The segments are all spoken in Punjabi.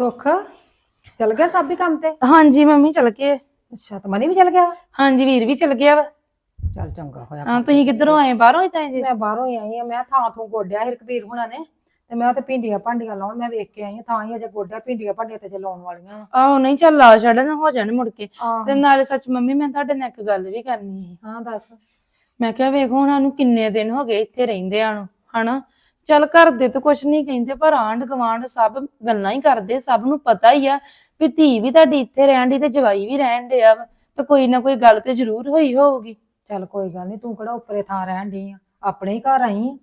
ਸੁੱਖ? ਚਲ ਗਿਆ ਸਾਬੀ ਕੰਮ ਤੇ? ਹਾਂਜੀ ਮੰਮੀ ਚਲ ਗਏ। ਅੱਛਾ ਤੇ ਮਨੀ ਵੀ ਚਲ ਗਿਆ? ਹਾਂਜੀ ਵੀਰ ਵੀ ਚਲ ਗਿਆ ਵਾ। ਚੱਲ ਚੰਗਾ ਹੋਇਆ। ਹਾਂ ਤੁਸੀਂ ਕਿੱਧਰੋਂ ਆਏ? ਬਾਹਰੋਂ ਹੀ ਤਾਂ ਜੀ? ਮੈਂ ਬਾਹਰੋਂ ਹੀ ਆਈ ਆ। ਮੈਂ ਥਾਂ ਥੂ ਗੋਡਿਆ ਸੀ ਰਕਬੀਰ ਹੁਣਾਂ ਨੇ। ਤੇ ਮੈਂ ਉੱਥੇ ਭਿੰਡੀਆਂ ਭਾਂਡੀਆਂ ਲਾਉਣ ਮੈਂ ਵੇਖ ਕੇ ਆਈ ਆ। ਥਾਂ ਹੀ ਅਜੇ ਗੋਡਿਆ ਭਿੰਡੀਆਂ ਭਾਂਡੀਆਂ ਤੇ ਜੇ ਲਾਉਣ ਵਾਲੀਆਂ। ਆਹੋ ਨਹੀਂ ਚੱਲ ਲਾ ਛੱਡਣ ਹੋ ਜਾਣ ਮੁੜ ਕੇ। ਆਹ। ਤੇ ਨਾਲੇ ਸੱਚ ਮੰਮੀ ਮੈਂ ਤੁਹਾਡੇ ਨਾਲ ਇੱਕ ਗੱਲ ਵੀ ਕਰਨੀ ਸੀ। ਹਾਂ ਦੱਸ। ਮੈਂ ਕਿਹਾ ਵੇਖੋ ਉਹਨਾਂ ਨੂੰ ਕਿੰਨੇ ਦਿਨ ਹੋ ਗਏ ਇੱਥੇ ਰਹਿੰਦੇ ਆ ਨੂੰ ਹਨਾ? ਚੱਲ ਘਰ ਦੇ ਤਾਂ ਕੁਝ ਨਹੀਂ ਕਹਿੰਦੇ ਪਰ ਆਂਢ ਗਵਾਂਢ ਸਭ ਗੱਲਾਂ ਹੀ ਕਰਦੇ ਸਭ ਨੂੰ ਪਤਾ ਹੀ ਆ ਵੀ ਧੀ ਵੀ ਤੁਹਾਡੀ ਇੱਥੇ ਰਹਿਣ ਦੀ ਤੇ ਜਵਾਈ ਵੀ ਰਹਿਣ ਡਿਆ ਵਾ ਤੇ ਕੋਈ ਨਾ ਕੋਈ ਗੱਲ ਤੇ ਜ਼ਰੂਰ ਹੋਈ ਹੋਊਗੀ ਚੱਲ ਕੋਈ ਗੱਲ ਨਹੀਂ ਤੂੰ ਕਿਹੜਾ ਉੱਪਰੇ ਥਾਂ ਰਹਿਣ ਡਈ ਆ ਆਪਣੇ ਹੀ ਘਰ ਆਈ ਆਂ।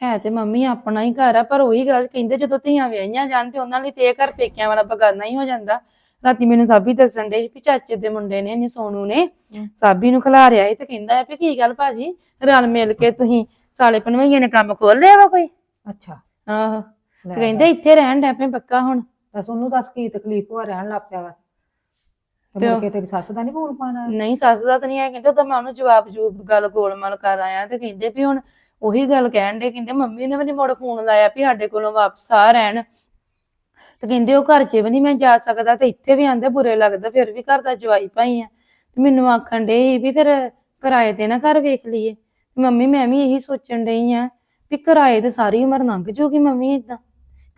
ਹੈ ਤੇ ਮੰਮੀ ਆਪਣਾ ਹੀ ਘਰ ਆ ਪਰ ਉਹੀ ਗੱਲ ਕਹਿੰਦੇ ਜਦੋਂ ਧੀਆਂ ਵਿਆਹੀਆਂ ਜਾਣ ਤੇ ਉਹਨਾਂ ਲਈ ਤੇ ਇਹ ਘਰ ਪੇਕਿਆਂ ਵਾਲਾ ਬਗਾਨਾ ਹੀ ਹੋ ਜਾਂਦਾ ਰਾਤੀ ਮੈਨੂੰ ਸਾਬੀ ਦੱਸਣ ਦੇ ਵੀ ਚਾਚੇ ਦੇ ਮੁੰਡੇ ਨੇ ਨੀ ਸੋਨੂ ਨੇ। ਸਾਬੀ ਨੂੰ ਖਿਲਾਰਿਆ ਸੀ ਤੇ ਕਹਿੰਦਾ ਹੈ ਵੀ ਕੀ ਗੱਲ ਭਾਜੀ? ਰਲ ਮਿਲ ਕੇ ਤੁਸੀਂ ਸਾਲੇ ਪਨਵਈਏ ਨੇ ਕੰਮ ਖੋਲ ਲਿਆ ਵਾ ਕੋਈ? ਅੱਛਾ। ਆਹੋ। ਤੇ ਕਹਿੰਦੇ ਇੱਥੇ ਰਹਿਣ ਡੈ ਪਏ ਪੱਕਾ ਹੁਣ। ਦੱਸ ਉਹਨੂੰ ਦੱਸ ਕੀ ਤਕਲੀਫ ਹੋ ਰਹਿਣ ਲੱਗ ਪਿਆ ਵਾ। ਤੇ ਤੇ ਮੁੜ ਉਹ- ਕੇ ਤੇਰੀ ਸੱਸ ਦਾ ਨਹੀਂ ਫੋਨ ਪਾਣਾ ਨਹੀਂ ਸੱਸ ਦਾ ਤਾਂ ਨਹੀਂ ਆ ਕਹਿੰਦੇ ਤਾਂ ਮੈਂ ਉਹਨੂੰ ਜਵਾਬ ਜੂਬ ਗੱਲ ਗੋਲਮਾਲ ਕਰ ਆਇਆ ਤੇ ਕਹਿੰਦੇ ਵੀ ਹੁਣ ਉਹੀ ਗੱਲ ਕਹਿਣ ਦੇ ਕਹਿੰਦੇ ਮੰਮੀ ਨੇ ਵੀ ਨੀ ਮੁੜ ਫੋਨ ਲਾਇਆ ਵੀ ਸਾਡੇ ਕੋਲੋਂ ਵਾਪਸ ਆ ਰਹਿਣ। ਤੇ ਕਹਿੰਦੇ ਉਹ ਘਰ 'ਚ ਵੀ ਨਹੀਂ ਮੈਂ ਜਾ ਸਕਦਾ ਤੇ ਇੱਥੇ ਵੀ ਆਂਦੇ ਬੁਰੇ ਲੱਗਦਾ, ਫਿਰ ਵੀ ਘਰ ਦਾ ਜਵਾਈ ਭਾਈ ਆ। ਤੇ ਮੈਨੂੰ ਆਖਣ ਦੇ ਵੀ ਫਿਰ ਕਿਰਾਏ ਤੇ ਨਾ ਘਰ ਵੇਖ ਲਈਏ। ਮੰਮੀ, ਮੈਂ ਵੀ ਇਹੀ ਸੋਚਣ ਡਈ ਆ ਵੀ ਕਿਰਾਏ ਤੇ ਸਾਰੀ ਉਮਰ ਲੰਘ ਜੂਗੀ ਮੰਮੀ ਇਦਾਂ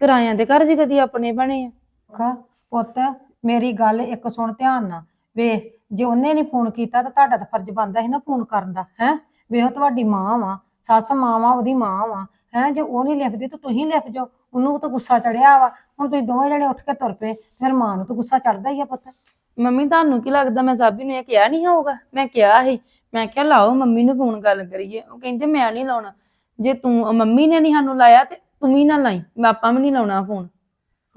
ਕਿਰਾਇਆਂ ਦੇ ਘਰ ਵੀ ਕਦੀ ਆਪਣੇ ਬਣੇ ਆ। ਖਾ, ਪੁੱਤ, ਮੇਰੀ ਗੱਲ ਇੱਕ ਸੁਣ ਧਿਆਨ ਨਾਲ। ਵੇਖ, ਜੇ ਉਹਨੇ ਨਹੀਂ ਫੋਨ ਕੀਤਾ ਤਾਂ ਤੁਹਾਡਾ ਤਾਂ ਫਰਜ਼ ਬਣਦਾ ਸੀ ਨਾ ਫੋਨ ਕਰਨ ਦਾ, ਹੈ? ਵੇਖ ਤੁਹਾਡੀ ਮਾਂ ਵਾ, ਸੱਸ ਮਾਂ ਵਾ, ਉਹਦੀ ਮਾਂ ਵਾ। ਹੈ, ਜੇ ਉਹ ਨਹੀਂ ਲਿਖਦੀ ਤਾਂ ਤੁਸੀਂ ਲਿਖ ਜਾਓ। ਉਹਨੂੰ ਤਾਂ ਗੁੱਸਾ ਚੜਿਆ ਵਾ। ਹੁਣ ਤੁਸੀਂ ਦੋਵੇਂ ਜਣੇ ਉੱਠ ਕੇ ਤੁਰ ਪਏ ਫਿਰ ਮਾਂ ਨੂੰ ਤਾਂ ਗੁੱਸਾ ਚੜਦਾ ਹੀ ਆ ਪੁੱਤ। ਮੰਮੀ ਤੁਹਾਨੂੰ ਕੀ ਲੱਗਦਾ? ਮੈਂ ਸਾਬੀ ਨੂੰ ਇਹ ਕਿਹਾ ਨਹੀਂ ਹੋਊਗਾ? ਮੈਂ ਕਿਹਾ ਸੀ ਮੈਂ ਕਿਹਾ ਲਾਓ ਮੰਮੀ ਨੂੰ ਫੋਨ ਗੱਲ ਕਰੀਏ। ਉਹ ਕਹਿੰਦੇ ਮੈਂ ਨਹੀਂ ਲਾਉਣਾ। ਜੇ ਤੂੰ ਮੰਮੀ ਨੇ ਨਹੀਂ ਸਾਨੂੰ ਲਾਇਆ ਤੇ ਤੂੰ ਵੀ ਨਾ ਲਾਈ। ਮੈਂ ਆਪਾਂ ਵੀ ਨਹੀਂ ਲਾਉਣਾ ਫੋਨ।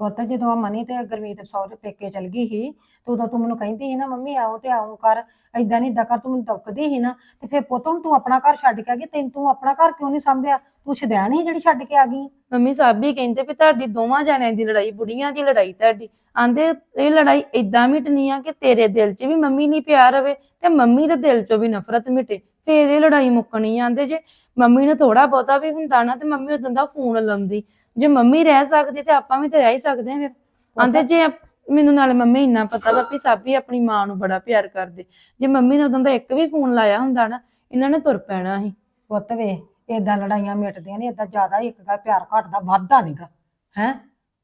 ਪੁੱਤ ਜਦੋਂ ਆ ਮਨੀ ਤੇ ਗੁਰਮੀਤ ਸਹੁਰੇ ਪੇਕੇ ਚਲ ਗਈ ਸੀ ਤੇ ਉਦੋਂ ਤੂੰ ਮੈਨੂੰ ਕਹਿੰਦੀ ਸੀ ਨਾ ਮੰਮੀ ਆਓ ਤੇ ਆਉਂ ਕਰ ਐਦਾਂ ਨਹੀਂ ਏਦਾਂ ਕਰ ਤੂੰ ਮੈਨੂੰ ਦਵਕਦੀ ਸੀ ਨਾ ਤੇ ਫਿਰ ਪੁੱਤ ਹੁਣ ਤੂੰ ਆਪਣਾ ਘਰ ਛੱਡ ਕੇ ਆ ਗਈ ਤੈਨੂੰ ਤੂੰ ਆਪਣਾ ਘਰ ਕਿਉਂ ਨਹੀਂ ਸੰਭਿਆ? ਤੂੰ ਸ਼ਦੈਣ ਹੀ ਜਿਹੜੀ ਛੱਡ ਕੇ ਆ ਗਈ? ਮੰਮੀ ਸਾਬੀ ਕਹਿੰਦੇ ਵੀ ਤੁਹਾਡੀ ਦੋਵਾਂ ਜਣਿਆਂ ਦੀ ਲੜਾਈ ਬੁੜੀਆਂ ਦੀ ਲੜਾਈ ਤੁਹਾਡੀ। ਆਂਦੇ ਇਹ ਲੜਾਈ ਇਦਾਂ ਮਿਟਣੀ ਆ ਕਿ ਤੇਰੇ ਦਿਲ 'ਚ ਵੀ ਮੰਮੀ ਨਹੀਂ ਪਿਆਰ ਰਵੇ ਤੇ ਮੰਮੀ ਦੇ ਦਿਲ 'ਚੋਂ ਵੀ ਨਫ਼ਰਤ ਮਿਟੇ। ਫੇਰ ਇਹ ਲੜਾਈ ਮੁੱਕਣੀ। ਆਂਦੇ ਜੇ ਮੰਮੀ ਨੂੰ ਥੋੜਾ ਬਹੁਤਾ ਵੀ ਹੁੰਦਾ ਨਾ ਤੇ ਮੰਮੀ ਉਦੋਂ ਦਾ ਫੋਨ ਲਾਉਂਦੀ। ਜੇ ਮੰਮੀ ਰਹਿ ਸਕਦੀ ਤੇ ਆਪਾਂ ਵੀ ਤੇ ਰਹਿ ਹੀ ਸਕਦੇ ਆ ਫਿਰ। ਆਂਦੇ ਜੇ ਮੈਨੂੰ ਨਾਲੇ ਮੰਮੀ ਇੰਨਾ ਪਤਾ ਵਾ ਵੀ ਸਾਬੀ ਆਪਣੀ ਮਾਂ ਨੂੰ ਬੜਾ ਪਿਆਰ ਕਰਦੇ। ਜੇ ਮੰਮੀ ਨੇ ਉਦੋਂ ਦਾ ਇੱਕ ਵੀ ਫੋਨ ਲਾਇਆ ਹੁੰਦਾ ਨਾ ਇਹਨਾਂ ਨੇ ਤੁਰ ਪੈਣਾ ਸੀ। ਪੁੱਤ ਵੇ ਏਦਾਂ ਲੜਾਈਆਂ ਮਿਟਦੀਆਂ ਨੇ, ਏਦਾਂ ਜ਼ਿਆਦਾ ਇੱਕ ਗੱਲ ਪਿਆਰ ਘਟਦਾ, ਵੱਧਦਾ ਨਹੀਂਗਾ ਹੈ?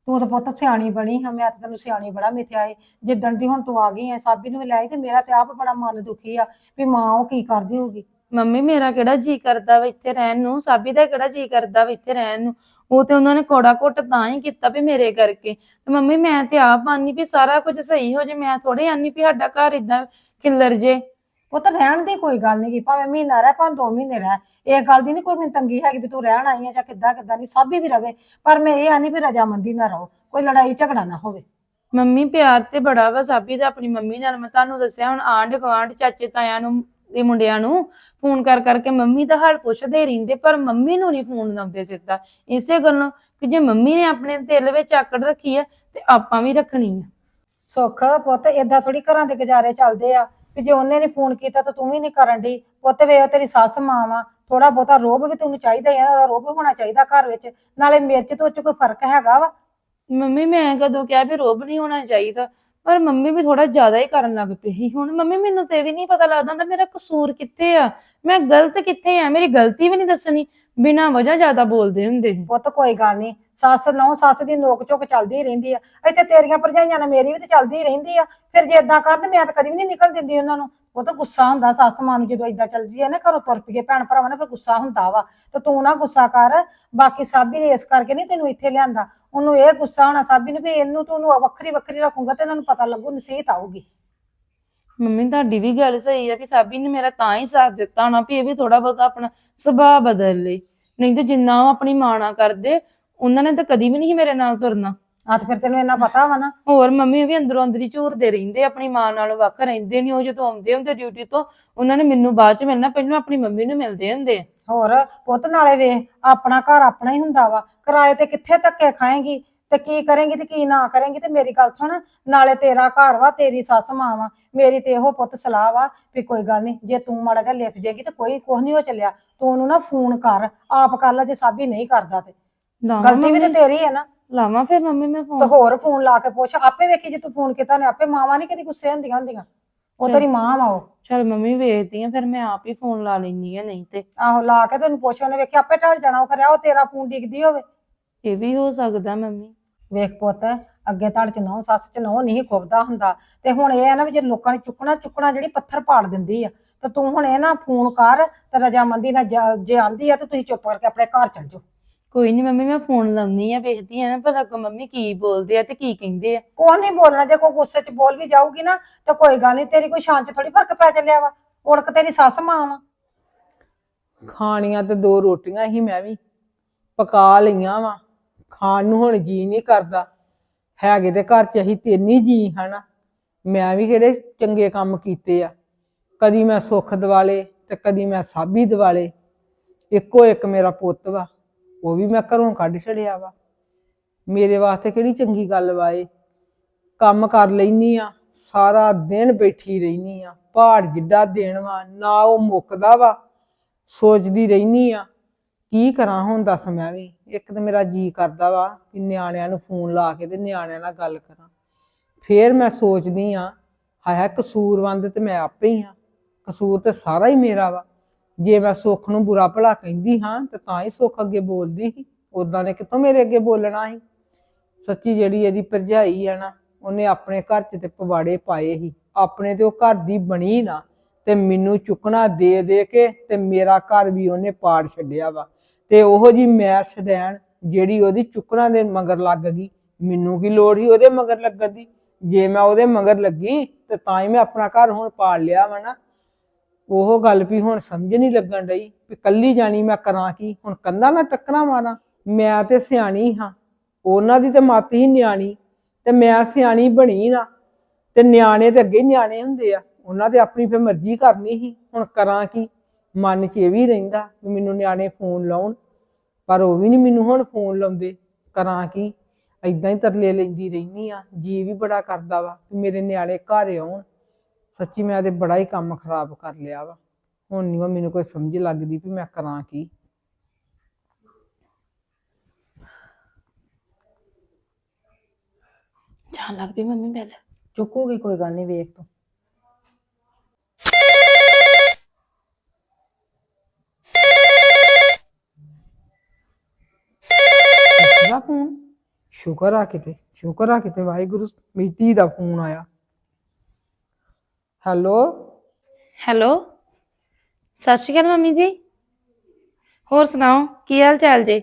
ਤੂੰ ਤਾਂ ਪੁੱਤ ਸਿਆਣੀ ਬਣੀ ਹਾਂ, ਮੈਂ ਤਾਂ ਤੈਨੂੰ ਸਿਆਣੀ ਬੜਾ ਮਿਥਿਆ ਏ। ਜਿੱਦਣ ਦੀ ਹੁਣ ਤੂੰ ਆ ਗਈ ਐ, ਸਾਬੀ ਨੂੰ ਲੈ ਤੇ ਮੇਰਾ ਤੇ ਆਪ ਬੜਾ ਮਨ ਦੁਖੀ ਆ ਵੀ ਮਾਂ ਉਹ ਕੀ ਕਰਦੀ ਹੋਊਗੀ। ਮੰਮੀ, ਮੇਰਾ ਕਿਹੜਾ ਜੀ ਕਰਦਾ ਵਾ ਇੱਥੇ ਰਹਿਣ ਨੂੰ? ਸਾਬੀ ਦਾ ਕਿਹੜਾ ਜੀ ਕਰਦਾ ਵਾ ਇੱਥੇ ਰਹਿਣ ਨੂੰ? ਉਹ ਤੇ ਉਹਨਾਂ ਨੇ ਕੋੜਾ ਘੁੱਟ ਤਾਂ ਹੀ ਕੀਤਾ ਵੀ ਮੇਰੇ ਕਰਕੇ। ਤੇ ਮੰਮੀ, ਮੈਂ ਤੇ ਆਪ ਆਨੀ ਵੀ ਸਾਰਾ ਕੁਝ ਸਹੀ ਹੋ ਜੇ, ਮੈਂ ਥੋੜੇ ਆਨੀ ਵੀ ਸਾਡਾ ਘਰ ਇਦਾਂ ਖਿੱਲਰ ਜੇ। ਉਹ ਤਾਂ ਰਹਿਣ ਦੀ ਕੋਈ ਗੱਲ ਨਹੀਂ ਭਾਵੇਂ ਮਹੀਨਾ ਰਹਿ ਭਾਵੇਂ ਦੋ ਮਹੀਨੇ ਰਹਿ। ਇਹ ਗੱਲ ਦੀ ਨਹੀਂ ਕੋਈ ਮੈਨੂੰ ਤੰਗੀ ਹੈਗੀ ਵੀ ਤੂੰ ਰਹਿਣ ਆਈ ਆ ਜਾਂ ਕਿੱਦਾਂ ਕਿੱਦਾਂ ਨਹੀਂ ਸਾਬੀ ਵੀ ਰਵੇ। ਪਰ ਮੈਂ ਇਹ ਆਨੀ ਵੀ ਰਜਾਮੰਦੀ ਨਾ ਰਹੋ ਕੋਈ ਲੜਾਈ ਝਗੜਾ ਨਾ ਹੋਵੇ। ਮੰਮੀ ਪਿਆਰ ਤੇ ਬੜਾ ਵਾ ਸਾਬੀ ਦਾ ਆਪਣੀ ਮੰਮੀ ਨਾਲ। ਮੈਂ ਤੁਹਾਨੂੰ ਦੱਸਿਆ ਹੁਣ ਆਂਢ ਗੁਆਂਢ ਚਾਚੇ ਤਾਇਆਂ ਨੂੰ ਦੇ ਮੁੰਡਿਆਂ ਨੂੰ ਫੋਨ ਕਰ ਕਰਕੇ ਮੰਮੀ ਦਾ ਹਾਲ ਪੁੱਛਦੇ ਰਹਿੰਦੇ ਪਰ ਮੰਮੀ ਨੂੰ ਨਹੀਂ ਫੋਨ ਲਾਉਂਦੇ ਸਿੱਧਾ। ਇਸੇ ਗੱਲੋਂ ਕਿ ਜੇ ਮੰਮੀ ਨੇ ਆਪਣੇ ਦਿਲ ਵਿੱਚ ਆਕੜ ਰੱਖੀ ਆ ਤੇ ਆਪਾਂ ਵੀ ਰੱਖਣੀ ਆ। ਸੁੱਖ ਪੁੱਤ ਏਦਾਂ ਥੋੜੀ ਘਰਾਂ ਦੇ ਗੁਜ਼ਾਰੇ ਚੱਲਦੇ ਆ। ਵੀ ਜੇ ਉਹਨੇ ਨਹੀਂ ਫੋਨ ਕੀਤਾ ਤਾਂ ਤੂੰ ਵੀ ਨਹੀਂ ਕਰਨ ਦੀ ਪੁੱਤ ਵੇ ਤੇਰੀ ਸੱਸ ਮਾਂ ਵਾ। ਥੋੜਾ ਬਹੁਤਾ ਰੋਬ ਵੀ ਤੈਨੂੰ ਚਾਹੀਦਾ ਹੀ ਆ ਰੋਬ ਹੋਣਾ ਚਾਹੀਦਾ ਘਰ ਵਿੱਚ। ਨਾਲੇ ਮਿਰਚ ਤੋਂ ਚ ਕੋਈ ਫ਼ਰਕ ਹੈਗਾ ਵਾ? ਮੰਮੀ ਮੈਂ ਕਦੋਂ ਕਿਹਾ ਵੀ ਰੋਬ ਨਹੀਂ ਹੋਣਾ ਚਾਹੀਦਾ ਪਰ ਮੰਮੀ ਵੀ ਥੋੜਾ ਜ਼ਿਆਦਾ ਹੀ ਕਰਨ ਲੱਗ ਪਈ ਸੀ ਹੁਣ। ਮੰਮੀ ਮੈਨੂੰ ਤੇ ਵੀ ਨਹੀਂ ਪਤਾ ਲੱਗਦਾ ਹੁੰਦਾ ਮੇਰਾ ਕਸੂਰ ਕਿੱਥੇ ਆ। ਮੈਂ ਗਲਤ ਕਿੱਥੇ ਆ? ਮੇਰੀ ਗਲਤੀ ਵੀ ਨਹੀਂ ਦੱਸਣੀ। ਬਿਨਾਂ ਵਜ੍ਹਾ ਜ਼ਿਆਦਾ ਬੋਲਦੇ ਹੁੰਦੇ। ਪੁੱਤ ਕੋਈ ਗੱਲ ਨਹੀਂ ਸੱਸ, ਨੌ ਸੱਸ ਦੀ ਨੋਕ ਝੋਕ ਚੱਲਦੀ ਹੀ ਰਹਿੰਦੀ ਆ। ਇੱਥੇ ਤੇਰੀਆਂ ਭਰਜਾਈਆਂ ਨਾਲ ਮੇਰੀ ਵੀ ਤੇ ਚੱਲਦੀ ਹੀ ਰਹਿੰਦੀ ਆ। ਫਿਰ ਜੇ ਇਦਾਂ ਕਰਨ ਮੈਂ ਤਾਂ ਕਦੀ ਵੀ ਨਹੀਂ ਨਿਕਲ ਦਿੰਦੀ ਉਹਨਾਂ ਨੂੰ। ਉਹ ਤਾਂ ਗੁੱਸਾ ਹੁੰਦਾ ਸੱਸ ਮਾਂ ਨੂੰ ਜਦੋਂ ਇਦਾਂ ਚੱਲਦੀ ਹੈ ਨਾ, ਘਰੋਂ ਤੁਰ ਪਈਏ, ਭੈਣ ਭਰਾਵਾਂ ਨਾਲ ਫਿਰ ਗੁੱਸਾ ਹੁੰਦਾ ਵਾ। ਤੇ ਤੂੰ ਨਾ ਗੁੱਸਾ ਕਰ। ਬਾਕੀ ਸਾਬੀ ਨੇ ਇਸ ਕਰਕੇ ਨਹੀਂ ਤੈਨੂੰ ਇੱਥੇ ਲਿਆਂਦਾ। ਉਹਨੂੰ ਇਹ ਗੁੱਸਾ ਹੋਣਾ ਸਾਬੀ ਨੂੰ ਵੀ ਇਹਨੂੰ ਤੂੰ ਉਹਨੂੰ ਵੱਖਰੀ ਵੱਖਰੀ ਰੱਖੂਗਾ ਤੇ ਇਹਨਾਂ ਨੂੰ ਪਤਾ ਲੱਗੂ, ਨਸੀਹਤ ਆਊਗੀ। ਮੰਮੀ, ਤੁਹਾਡੀ ਵੀ ਗੱਲ ਸਹੀ ਆ ਵੀ ਸਾਬੀ ਨੇ ਮੇਰਾ ਤਾਂ ਹੀ ਸਾਥ ਦਿੱਤਾ ਹੋਣਾ ਵੀ ਇਹ ਵੀ ਥੋੜਾ ਬਹੁਤਾ ਆਪਣਾ ਸੁਭਾਅ ਬਦਲ ਲਈ ਨਹੀਂ ਤੇ ਜਿੰਨਾ ਉਹ ਆਪਣੀ ਮਾਂ ਨਾਲ ਕਰਦੇ ਉਹਨਾਂ ਨੇ ਤਾਂ ਕਦੀ ਵੀ ਨਹੀਂ ਮੇਰੇ ਨਾਲ ਤੁਰਨਾ। ਆ ਤੇ ਫਿਰ ਤੈਨੂੰ ਇੰਨਾ ਪਤਾ ਵਾ ਨਾ? ਹੋਰ ਮੰਮੀ ਵੀ ਅੰਦਰੋਂ ਅੰਦਰੀ ਝੂਰਦੇ ਰਹਿੰਦੇ ਆਪਣੀ ਮਾਂ ਨਾਲੋਂ ਵੱਖ ਰਹਿੰਦੇ ਨਹੀਂ ਉਹ ਜਦੋਂ ਆਉਂਦੇ ਹੁੰਦੇ ਡਿਊਟੀ ਤੋਂ ਉਹਨਾਂ ਨੇ ਮੈਨੂੰ ਬਾਅਦ ਚ ਮਿਲਣਾ ਪਹਿਲਾਂ ਆਪਣੀ ਮੰਮੀ ਨੂੰ ਮਿਲਦੇ ਹੁੰਦੇ ਆ। ਹੋਰ ਪੁੱਤ ਨਾਲੇ ਵੇਖ ਆਪਣਾ ਘਰ ਆਪਣਾ ਹੀ ਹੁੰਦਾ ਵਾ। ਕਿਰਾਏ ਤੇ ਕਿੱਥੇ ਧੱਕੇ ਖਾਏਂਗੀ ਤੇ ਕੀ ਕਰੇਂਗੀ ਤੇ ਕੀ ਨਾ ਕਰੇਂਗੀ ਤੇ ਮੇਰੀ ਗੱਲ ਸੁਣ ਨਾਲੇ ਤੇਰਾ ਘਰ ਵਾ ਤੇਰੀ ਸੱਸ ਮਾਂ ਵਾ ਮੇਰੀ ਤੇ ਇਹੋ ਪੁੱਤ ਸਲਾਹ ਵਾ ਵੀ ਕੋਈ ਗੱਲ ਨਹੀਂ ਜੇ ਤੂੰ ਮਾੜਾ ਜਿਹਾ ਲਿਪ ਜੇਗੀ ਤੇ ਕੋਈ ਕੁਝ ਨਹੀਂ ਹੋ ਚੱਲਿਆ। ਤੂੰ ਉਹਨੂੰ ਨਾ ਫੋਨ ਕਰ ਆਪ ਕਰ ਲੈ ਜੇ ਸਾਬੀ ਨਹੀਂ ਕਰਦਾ ਤੇ। ਨਾ ਗਲਤੀ ਵੀ ਤੇ ਮੰਮੀ, ਤੇਰੀ ਹੈ ਨਾ। ਲਾਵਾਂ ਫਿਰ ਮੰਮੀ ਮੈਂ ਤੇ ਫੋਨ ਹੋਰ ਫੋਨ ਲਾ ਕੇ ਪੁੱਛ। ਆਪੇ ਵੇਖੀ ਜੇ ਤੂੰ ਫੋਨ ਕੀਤਾ ਨੇ ਆਪੇ ਮਾਵਾਂ ਨਹੀਂ ਕਦੀ ਗੁੱਸੇ ਹੁੰਦੀਆਂ ਹੁੰਦੀਆਂ। ਉਹ। ਤੇਰੀ ਮਾਂ ਵਾ ਉਹ। ਚਲ ਮੰਮੀ ਵੇਖਦੀ ਆ ਫਿਰ ਮੈਂ ਆਪ ਹੀ ਫੋਨ ਲਾ ਲੈਣੀ ਆ ਨਹੀਂ ਤੇ। ਆਹੋ ਲਾ ਕੇ ਤੈਨੂੰ ਪੁੱਛ ਉਹਨੇ ਵੇਖਿਆ ਆਪੇ ਢਲ ਜਾਣਾ ਉਹ ਖਰਿਆ ਉਹ ਤੇਰਾ ਫੋਨ ਡਿੱਗਦੀ ਹੋਵੇ। ਇਹ ਵੀ ਹੋ ਸਕਦਾ ਮੰਮੀ। ਵੇਖ ਪੁੱਤ ਅੱਗੇ ਧੜ ਚ ਨਹੁੰ ਸੱਸ ਚ ਨਹੁੰ ਨਹੀਂ ਖੁੱਬਦਾ ਹੁੰਦਾ। ਤੇ ਹੁਣ ਇਹ ਆ ਨਾ ਵੀ ਜੇ ਲੋਕਾਂ ਨੇ ਚੁੱਕਣਾ ਚੁੱਕਣਾ ਜਿਹੜੀ ਪੱਥਰ ਪਾੜ ਦਿੰਦੀ ਆ ਤੇ ਤੂੰ ਹੁਣ ਇਹ ਨਾ ਫੋਨ ਕਰ ਤੇ ਰਜਾਮੰਦੀ ਨਾਲ ਜਾ- ਜੇ ਆਂਦੀ ਆ ਤੇ ਤੁਸੀਂ ਚੁੱਪ ਕਰਕੇ ਆਪਣੇ ਘਰ ਚੱਲ ਜਾਓ। ਕੋਈ ਨਹੀਂ ਮੰਮੀ ਮੈਂ ਫੋਨ ਲਾਉਣੀ ਆ ਵੇਖਦੀ ਆ ਨਾ ਭਲਾ ਕੋ ਮੰਮੀ ਕੀ ਬੋਲਦੇ ਆ ਤੇ ਕੀ ਕਹਿੰਦੇ ਆ। ਕੋਈ ਨਹੀਂ ਬੋਲਣਾ ਜੇ ਕੋਈ ਗੁੱਸੇ ਚ ਬੋਲ ਵੀ ਜਾਊਗੀ ਨਾ ਤਾਂ ਕੋਈ ਗੱਲ ਨਹੀਂ ਤੇਰੀ ਕੋਈ ਚ ਥੋੜੀ ਫ਼ਰਕ ਪੈ ਚੱਲਿਆ ਵਾ ਉੜਕ ਤੇਰੀ ਸੱਸ ਮਾਂ ਵਾ। ਖਾਣੀਆਂ ਤੇ ਦੋ ਰੋਟੀਆਂ ਹੀ ਮੈਂ ਵੀ ਪਕਾ ਲਈਆਂ ਵਾ ਖਾਣ ਨੂੰ ਹੁਣ ਜੀ ਨਹੀਂ ਕਰਦਾ। ਹੈਗੇ ਤੇ ਘਰ ਚ ਅਸੀਂ ਤਿੰਨ ਹੀ ਜੀ ਹਨਾ ਮੈਂ ਵੀ ਕਿਹੜੇ ਚੰਗੇ ਕੰਮ ਕੀਤੇ ਆ। ਕਦੀ ਮੈਂ ਸੁੱਖ ਦਿਵਾਲੇ ਤੇ ਕਦੀ ਮੈਂ ਸਾਬੀ ਦਿਵਾਲੇ ਇੱਕੋ ਇੱਕ ਮੇਰਾ ਪੁੱਤ ਵਾ। ਉਹ ਵੀ ਮੈਂ ਘਰੋਂ ਕੱਢ ਛੜਿਆ ਵਾ। ਮੇਰੇ ਵਾਸਤੇ ਕਿਹੜੀ ਚੰਗੀ ਗੱਲ ਵਾ ਇਹ? ਕੰਮ ਕਰ ਲੈਨੀ ਆ, ਸਾਰਾ ਦਿਨ ਬੈਠੀ ਰਹਿਨੀ ਆ ਪਹਾੜ ਜਿੱਡਾ ਦੇਣ ਵਾ, ਨਾ ਉਹ ਮੁੱਕਦਾ ਵਾ। ਸੋਚਦੀ ਰਹਿਨੀ ਆ, ਕੀ ਕਰਾਂ ਹੁਣ ਦੱਸ ਮੈਂ ਵੀ। ਇੱਕ ਤਾਂ ਮੇਰਾ ਜੀ ਕਰਦਾ ਵਾ ਕਿ ਨਿਆਣਿਆਂ ਨੂੰ ਫੋਨ ਲਾ ਕੇ ਤੇ ਨਿਆਣਿਆਂ ਨਾਲ ਗੱਲ ਕਰਾਂ। ਫੇਰ ਮੈਂ ਸੋਚਦੀ ਆ ਹਾਇਆ ਕਸੂਰਵੰਦ ਤੇ ਮੈਂ ਆਪੇ ਹੀ ਆ। ਕਸੂਰ ਤੇ ਸਾਰਾ ਹੀ ਮੇਰਾ ਵਾ। ਜੇ ਮੈਂ ਸੁੱਖ ਨੂੰ ਬੁਰਾ ਭਲਾ ਕਹਿੰਦੀ ਹਾਂ ਤੇ ਤਾਂ ਹੀ ਸੁੱਖ ਅੱਗੇ ਬੋਲਦੀ ਸੀ। ਉਦਾਂ ਨੇ ਕਿੱਥੋਂ ਮੇਰੇ ਅੱਗੇ ਬੋਲਣਾ ਸੀ? ਸੱਚੀ ਜਿਹੜੀ ਇਹਦੀ ਭਰਜਾਈ ਆ ਨਾ, ਉਹਨੇ ਆਪਣੇ ਘਰ 'ਚ ਤੇ ਪਵਾੜੇ ਪਾਏ ਸੀ। ਆਪਣੇ ਤੇ ਉਹ ਘਰ ਦੀ ਬਣੀ ਨਾ ਤੇ ਮੈਨੂੰ ਚੁੱਕਣਾ ਦੇ ਦੇ ਕੇ ਤੇ ਮੇਰਾ ਘਰ ਵੀ ਉਹਨੇ ਪਾੜ ਛੱਡਿਆ ਵਾ। ਤੇ ਉਹੋ ਜੀ ਮੈਂ ਸਦੈਣ ਜਿਹੜੀ ਉਹਦੀ ਚੁੱਕਣਾ ਦੇ ਮਗਰ ਲੱਗ ਗਈ, ਮੈਨੂੰ ਕੀ ਲੋੜ ਸੀ ਉਹਦੇ ਮਗਰ ਲੱਗਣ ਦੀ? ਜੇ ਮੈਂ ਉਹਦੇ ਮਗਰ ਲੱਗੀ ਤੇ ਤਾਂ ਹੀ ਮੈਂ ਆਪਣਾ ਘਰ ਹੁਣ ਪਾੜ ਲਿਆ ਵਾ ਨਾ। ਉਹ ਗੱਲ ਵੀ ਹੁਣ ਸਮਝ ਨਹੀਂ ਲੱਗਣ ਡਈ ਵੀ ਕੱਲੀ ਜਾਣੀ ਮੈਂ ਕਰਾਂ ਕੀ? ਹੁਣ ਕੰਧਾਂ ਨਾਲ ਟੱਕਰਾਂ ਮਾਰਾਂ। ਮੈਂ ਤੇ ਸਿਆਣੀ ਹਾਂ। ਉਹਨਾਂ ਦੀ ਤੇ ਮੱਤ ਹੀ ਨਿਆਣੀ। ਤੇ ਮੈਂ ਸਿਆਣੀ ਬਣੀ ਨਾ। ਤੇ ਨਿਆਣੇ ਤੇ ਅੱਗੇ ਨਿਆਣੇ ਹੁੰਦੇ ਆ। ਉਹਨਾਂ ਤੇ ਆਪਣੀ ਫੇ ਮਰਜ਼ੀ ਕਰਨੀ ਸੀ। ਹੁਣ ਕਰਾਂ ਕੀ? ਮਨ 'ਚ ਇਹ ਵੀ ਰਹਿੰਦਾ ਵੀ ਮੈਨੂੰ ਨਿਆਣੇ ਫੋਨ ਲਾਉਣ। ਪਰ ਉਹ ਵੀ ਨਹੀਂ ਮੈਨੂੰ ਹੁਣ ਫੋਨ ਲਾਉਂਦੇ। ਕਰਾਂ ਕੀ? ਐਦਾਂ ਹੀ ਤਰਲੇ ਲੈਂਦੀ ਰਹਿਨੀ ਆ। ਜੀ ਵੀ ਬੜਾ ਕਰਦਾ ਵਾ ਵੀ ਮੇਰੇ ਨਿਆਣੇ ਘਰ ਆਉਣ। ਸੱਚੀ ਮੈਂ ਤੇ ਬੜਾ ਹੀ ਕੰਮ ਖਰਾਬ ਕਰ ਲਿਆ ਵਾ। ਹੁਣ ਨਹੀਂ ਮੈਨੂੰ ਕੋਈ ਸਮਝ ਲੱਗਦੀ ਵੀ ਮੈਂ ਕਰਾਂ ਕੀ। ਜਾਣ ਲੱਗ ਪਈ ਮੰਮੀ ਪਹਿਲੇ ਚੁੱਕੂਗੀ ਕੋਈ ਗੱਲ ਨਹੀਂ ਵੇਖ ਤੂੰ। ਦਾ ਫੋਨ? ਸ਼ੁਕਰ ਆ ਕਿਤੇ ਸ਼ੁਕਰ ਆ ਕਿਤੇ ਵਾਹਿਗੁਰੂ ਮੇਰੀ ਧੀ ਦਾ ਫੋਨ ਆਇਆ। ਹੈਲੋ। ਹੈਲੋ। ਸਤਿ ਸ਼੍ਰੀ ਅਕਾਲ ਮੰਮੀ ਜੀ। ਹੋਰ ਸੁਣਾਓ ਕੀ ਹਾਲ ਚਾਲ ਜੀ?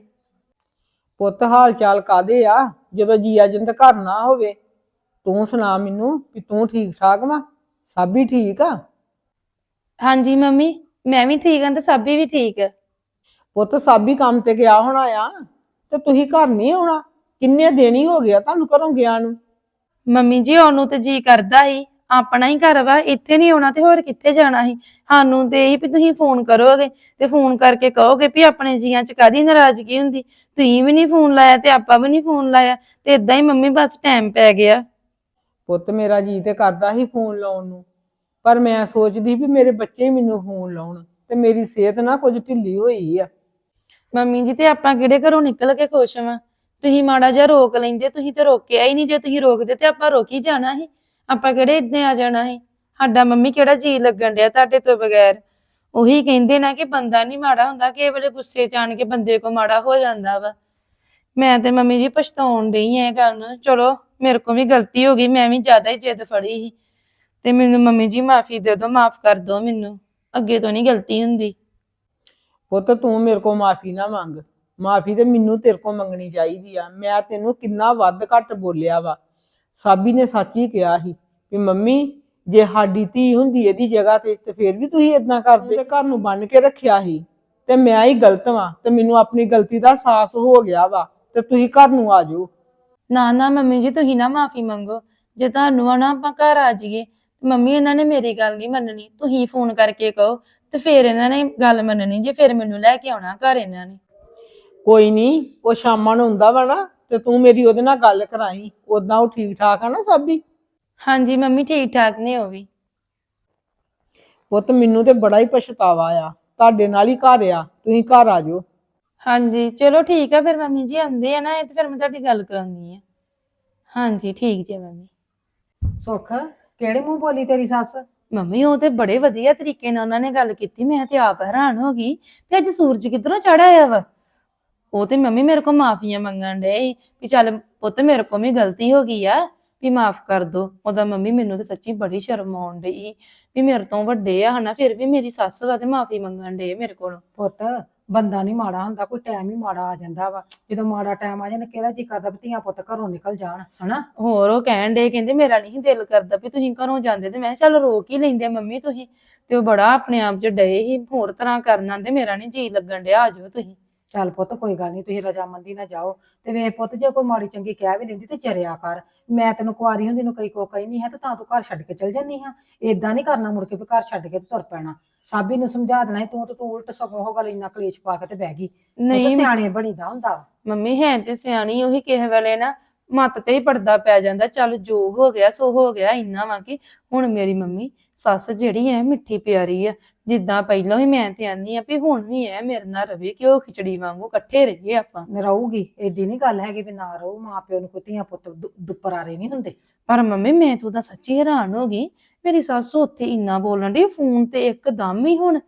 ਪੁੱਤ ਹਾਲ ਚਾਲ ਕਾਦੇ ਆ? ਜਦੋਂ ਜੀਆ ਜਿੰਦ ਘਰ ਨਾ ਹੋਵੇ ਤੂੰ ਸੁਣਾ ਮੈਨੂੰ ਵੀ ਤੂੰ ਠੀਕ ਠਾਕ ਵਾ ਸਾਬੀ ਠੀਕ ਆ? ਹਾਂਜੀ ਮੰਮੀ ਮੈਂ ਵੀ ਠੀਕ ਹਾਂ ਤੇ ਸਾਬੀ ਵੀ ਠੀਕ। ਹੈ ਪੁੱਤ ਸਾਬੀ ਕੰਮ ਤੇ ਗਿਆ ਹੋਣਾ ਆ ਤੇ ਤੁਸੀਂ ਘਰ ਨਹੀਂ ਆਉਣਾ? ਕਿੰਨੇ ਦਿਨ ਹੀ ਹੋ ਗਿਆ ਤੁਹਾਨੂੰ ਘਰੋਂ ਗਿਆ ਨੂੰ? ਮੰਮੀ ਜੀ ਉਹਨੂੰ ਤੇ ਜੀ ਕਰਦਾ ਸੀ। ਆਪਣਾ ਹੀ ਘਰ ਵਾ ਇੱਥੇ ਨਹੀਂ ਆਉਣਾ ਤੇ ਹੋਰ ਕਿੱਥੇ ਜਾਣਾ ਸੀ? ਸਾਨੂੰ ਤੇ ਇਹੀ ਵੀ ਤੁਸੀਂ ਫੋਨ ਕਰੋਗੇ ਤੇ ਫੋਨ ਕਰਕੇ ਕਹੋਗੇ ਵੀ ਆਪਣੇ ਜੀਆਂ ਚ ਕਾਦੀ ਨਾਰਾਜ਼ਗੀ ਹੁੰਦੀ? ਤੁਸੀਂ ਵੀ ਨਹੀਂ ਫੋਨ ਲਾਇਆ ਤੇ ਆਪਾਂ ਵੀ ਨਹੀਂ ਫੋਨ ਲਾਇਆ ਤੇ ਇਦਾਂ ਹੀ ਮੰਮੀ ਬਸ ਟਾਈਮ ਪੈ ਗਿਆ। ਪੁੱਤ ਮੇਰਾ ਜੀ ਤੇ ਕਰਦਾ ਸੀ ਫੋਨ ਲਾਉਣ ਨੂੰ ਪਰ ਮੈਂ ਸੋਚਦੀ ਵੀ ਮੇਰੇ ਬੱਚੇ ਹੀ ਮੈਨੂੰ ਫੋਨ ਲਾਉਣ ਤੇ ਮੇਰੀ ਸਿਹਤ ਨਾ ਕੁਝ ਢਿੱਲੀ ਹੋਈ ਆ। ਮੰਮੀ ਜੀ ਤੇ ਆਪਾਂ ਕਿਹੜੇ ਘਰੋਂ ਨਿਕਲ ਕੇ ਖੁਸ਼ ਵਾਂ? ਤੁਸੀਂ ਮਾੜਾ ਜਿਹਾ ਰੋਕ ਲੈਂਦੇ ਤੁਸੀਂ ਤੇ ਰੋਕਿਆ ਹੀ ਨਹੀਂ ਜੇ ਤੁਸੀਂ ਰੋਕਦੇ ਤੇ ਆਪਾਂ ਰੋਕ ਹੀ ਜਾਣਾ ਸੀ। ਆਪਾਂ ਕਿਹੜੇ ਇੱਦਾਂ ਆ ਜਾਣਾ ਸੀ? ਸਾਡਾ ਮੰਮੀ ਕਿਹੜਾ ਜੀ ਲੱਗਣ ਡਿਆ ਤੁਹਾਡੇ ਤੋਂ ਬਗੈਰ? ਉਹੀ ਕਹਿੰਦੇ ਨਾ ਕਿ ਬੰਦਾ ਨਹੀਂ ਮਾੜਾ ਹੁੰਦਾ, ਕਿ ਵੇਲੇ ਗੁੱਸੇ ਚ ਆਣ ਕੇ ਬੰਦੇ ਕੋ ਮਾੜਾ ਹੋ ਜਾਂਦਾ ਵਾ। ਮੈਂ ਤੇ ਮੰਮੀ ਜੀ ਪਛਤਾਉਣ ਡਈ ਐ ਗੱਲ ਚਲੋ ਮੇਰੇ ਕੋ ਵੀ ਗਲਤੀ ਹੋ ਗਈ, ਮੈਂ ਵੀ ਜ਼ਿਆਦਾ ਹੀ ਜਿੱਦ ਫੜੀ ਸੀ। ਤੇ ਮੈਨੂੰ ਮੰਮੀ ਜੀ ਮਾਫੀ ਦੇ ਦਿਓ, ਮਾਫ ਕਰ ਦਿਓ ਮੈਨੂੰ, ਅੱਗੇ ਤੋਂ ਨਹੀਂ ਗਲਤੀ ਹੁੰਦੀ। ਪੁੱਤ ਤੂੰ ਮੇਰੇ ਕੋਲ ਮਾਫੀ ਨਾ ਮੰਗ, ਮਾਫੀ ਤੇ ਮੈਨੂੰ ਤੇਰੇ ਕੋਲ ਮੰਗਣੀ ਚਾਹੀਦੀ ਆ। ਮੈਂ ਤੈਨੂੰ ਕਿੰਨਾ ਵੱਧ ਘੱਟ ਬੋਲਿਆ ਵਾ। ਸਾਬੀ ਨੇ ਸੱਚ ਹੀ ਕਿਹਾ ਸੀ ਵੀ ਮੰਮੀ ਜੇ ਸਾਡੀ ਧੀ ਹੁੰਦੀ ਇਹਦੀ ਜਗ੍ਹਾ ਤੇ ਤੇ ਫਿਰ ਵੀ ਤੁਸੀਂ ਇਦਾਂ ਕਰਦੇ। ਤੇ ਘਰ ਨੂੰ ਬੰਨ ਕੇ ਰੱਖਿਆ ਸੀ ਤੇ ਮੈਂ ਹੀ ਗਲਤ ਵਾਂ ਤੇ ਮੈਨੂੰ ਆਪਣੀ ਗਲਤੀ ਦਾ ਅਹਿਸਾਸ ਹੋ ਗਿਆ ਵਾ ਤੇ ਤੁਸੀਂ ਘਰ ਨੂੰ ਆ ਜਾਓ। ਨਾ ਨਾ ਮੰਮੀ ਜੀ ਤੁਸੀਂ ਨਾ ਮਾਫੀ ਮੰਗੋ। ਜੇ ਤੁਹਾਨੂੰ ਆ ਨਾ ਆਪਾਂ ਘਰ ਆ ਜਾਈਏ ਮੰਮੀ ਇਹਨਾਂ ਨੇ ਮੇਰੀ ਗੱਲ ਨਹੀਂ ਮੰਨਣੀ। ਤੁਸੀਂ ਫੋਨ ਕਰਕੇ ਕਹੋ ਤੇ ਫਿਰ ਇਹਨਾਂ ਨੇ ਗੱਲ ਮੰਨਣੀ ਜੇ ਫਿਰ ਮੈਨੂੰ ਲੈ ਕੇ ਆਉਣਾ ਘਰ ਇਹਨਾਂ ਨੇ। ਕੋਈ ਨਹੀਂ ਉਹ ਸ਼ਾਮਾਂ ਨੂੰ ਹੁੰਦਾ ਵਾ ਨਾ ਤੇ ਤੂੰ ਮੇਰੀ ਉਹਦੇ ਨਾਲ ਗੱਲ ਕਰਾਈ ਉਦਾਂ ਉਹ ਠੀਕ ਠਾਕ ਆ ਨਾ ਸਾਬੀ? ਹਾਂਜੀ ਮੰਮੀ ਠੀਕ ਠਾਕ ਨੇ ਉਹ ਵੀ। ਪੁੱਤ ਮੈਨੂੰ ਤੇ ਬੜਾ ਹੀ ਪਛਤਾਵਾ ਆ। ਤੁਹਾਡੇ ਨਾਲ ਹੀ ਘਰ ਆ ਤੁਸੀਂ ਘਰ ਆ ਜਾਓ। ਹਾਂਜੀ ਚਲੋ ਠੀਕ ਆ ਫਿਰ ਮੰਮੀ ਜੀ ਆਉਂਦੇ ਆ ਨਾ ਇਹ ਤੇ ਫਿਰ ਮੈਂ ਤੁਹਾਡੀ ਗੱਲ ਕਰਾਉਣੀ ਆ। ਹਾਂਜੀ ਠੀਕ ਜੀ ਮੰਮੀ। ਸੁੱਖ ਕਿਹੜੇ ਮੂੰਹ ਬੋਲੀ ਤੇਰੀ ਸੱਸ? ਮੰਮੀ ਉਹ ਤੇ ਬੜੇ ਵਧੀਆ ਤਰੀਕੇ ਨਾਲ ਉਹਨਾਂ ਨੇ ਗੱਲ ਕੀਤੀ ਮੈਂ ਤੇ ਆਪ ਹੈਰਾਨ ਹੋ ਗਈ। ਵੀ ਅੱਜ ਸੂਰਜ ਕਿੱਧਰੋਂ ਚੜ ਆਇਆ ਵਾ? ਉਹ ਤੇ ਮੰਮੀ ਮੇਰੇ ਕੋਲ ਮਾਫੀਆਂ ਮੰਗਣ ਸੀ ਵੀ ਚੱਲ ਪੁੱਤ ਮੇਰੇ ਕੋਲ ਵੀ ਗਲਤੀ ਹੋ ਗਈ ਆ ਵੀ ਮਾਫ ਕਰ ਦੋ। ਉਹਦਾ ਮੰਮੀ ਮੈਨੂੰ ਤੇ ਸੱਚੀ ਬੜੀ ਸ਼ਰਮ ਆਉਣ ਡਈ ਵੀ ਮੇਰੇ ਤੋਂ ਵੱਡੇ ਆ ਹਨਾ ਫਿਰ ਵੀ ਮੇਰੀ ਸੱਸ ਵਾ ਤੇ ਮਾਫੀ ਮੰਗਣ ਡਏ ਮੇਰੇ ਕੋਲ। ਪੁੱਤ ਬੰਦਾ ਨਹੀਂ ਮਾੜਾ ਹੁੰਦਾ ਕੋਈ ਟਾਈਮ ਹੀ ਮਾੜਾ ਆ ਜਾਂਦਾ ਵਾ। ਜਦੋਂ ਮਾੜਾ ਟਾਈਮ ਆ ਜਾਂਦਾ ਕਿਹਦਾ ਜੀ ਕਰਦਾ ਵੀ ਧੀਆਂ ਪੁੱਤ ਘਰੋਂ ਨਿਕਲ ਜਾਣ ਹਨਾ? ਹੋਰ ਉਹ ਕਹਿਣ ਡੇ ਕਹਿੰਦੇ ਮੇਰਾ ਨਹੀਂ ਦਿਲ ਕਰਦਾ ਵੀ ਤੁਸੀਂ ਘਰੋਂ ਜਾਂਦੇ ਤੇ ਮੈਂ ਕਿਹਾ ਚੱਲ ਰੋਕ ਹੀ ਲੈਂਦੇ ਆ ਮੰਮੀ ਤੁਸੀਂ। ਤੇ ਉਹ ਬੜਾ ਆਪਣੇ ਆਪ 'ਚ ਡਏ ਸੀ ਹੋਰ ਤਰ੍ਹਾਂ ਕਰਨ ਆਂਦੇ ਮੇਰਾ ਨਹੀਂ ਜੀ ਲੱਗਣ ਡਿਆ ਆ ਜਾਓ ਤੁਸੀਂ। ਚੱਲ ਪੁੱਤ ਕੋਈ ਗੱਲ ਨਹੀਂ ਤੁਸੀਂ ਰਜਾਮੰਦੀ ਨਾਲ ਜਾਓ। ਤੇ ਵੇਖ ਪੁੱਤ ਜੇ ਕੋਈ ਮਾੜੀ ਚੰਗੀ ਕਹਿ ਵੀ ਦਿੰਦੀ ਤੇ ਚਰਿਆ ਕਰ। ਮੈਂ ਤੈਨੂੰ ਕੁਆਰੀ ਹੁੰਦੀ ਨੂੰ ਕਈ ਕੋ ਕਹੀ ਨਹੀਂ ਹੈ ਤੇ ਤਾਂ ਤੂੰ ਘਰ ਛੱਡ ਕੇ ਚਲ ਜਾਂਦੀ ਹਾਂ। ਏਦਾਂ ਨਹੀਂ ਕਰਨਾ ਮੁੜ ਕੇ ਵੀ ਘਰ ਛੱਡ ਕੇ ਤੇ ਤੁਰ ਪੈਣਾ। ਸਾਬੀ ਨੂੰ ਸਮਝਾ ਦੇਣਾ ਸੀ, ਤੂੰ ਤੇ ਤੂੰ ਉਲਟ ਸਗੋਂ ਉਹ ਗੱਲ ਇੰਨਾ ਕਲੇਸ਼ ਪਾ ਕੇ ਤੇ ਬਹਿ ਗਈ। ਉਹ ਤਾਂ ਨਹੀਂ। ਸਿਆਣੇ ਬਣੀਦਾ ਹੁੰਦਾ। ਮੰਮੀ ਹੈ ਤੇ ਸਿਆਣੀ ਉਹੀ ਕਿਸੇ ਵੇਲੇ ਨਾ ਮੱਤ ਤੇ ਹੀ ਪਰਦਾ ਪੈ ਜਾਂਦਾ ਚੱਲ ਜੋ ਹੋ ਗਿਆ ਸੋ ਹੋ ਗਿਆ ਇੰਨਾ ਵਾ ਕਿ ਹੁਣ ਮੇਰੀ ਮੰਮੀ ਸੱਸ ਜਿਹੜੀ ਹੈ ਮਿੱਠੀ ਪਿਆਰੀ ਆ ਜਿੱਦਾਂ ਪਹਿਲਾਂ ਹੀ ਮੈਂ ਤੇ ਆਨੀ ਆ ਵੀ ਹੁਣ ਵੀ ਐ ਮੇਰੇ ਨਾਲ ਰਵੇ ਕਿ ਉਹ ਖਿਚੜੀ ਵਾਂਗੂ ਇਕੱਠੇ ਰਹੀਏ ਆਪਾਂ। ਰਹੂਗੀ ਏਡੀ ਨਹੀਂ ਗੱਲ ਹੈਗੀ ਵੀ ਨਾ ਰਹੂ ਮਾਂ ਪਿਓ ਨੂੰ ਕੋਈ ਧੀਆਂ ਪੁੱਤ ਦੁ- ਦੁਪਰਾਰੇ ਨਹੀਂ ਹੁੰਦੇ। ਪਰ ਮੰਮੀ ਮੈਂ ਤੂੰ ਤਾਂ ਸੱਚੀ ਹੈਰਾਨ ਹੋ ਗਈ। ਮੇਰੀ ਸੱਸ ਉੱਥੇ ਇੰਨਾ ਬੋਲਣ ਦੀ ਫੋਨ ਤੇ ਇੱਕਦਮ ਹੀ ਹੁਣ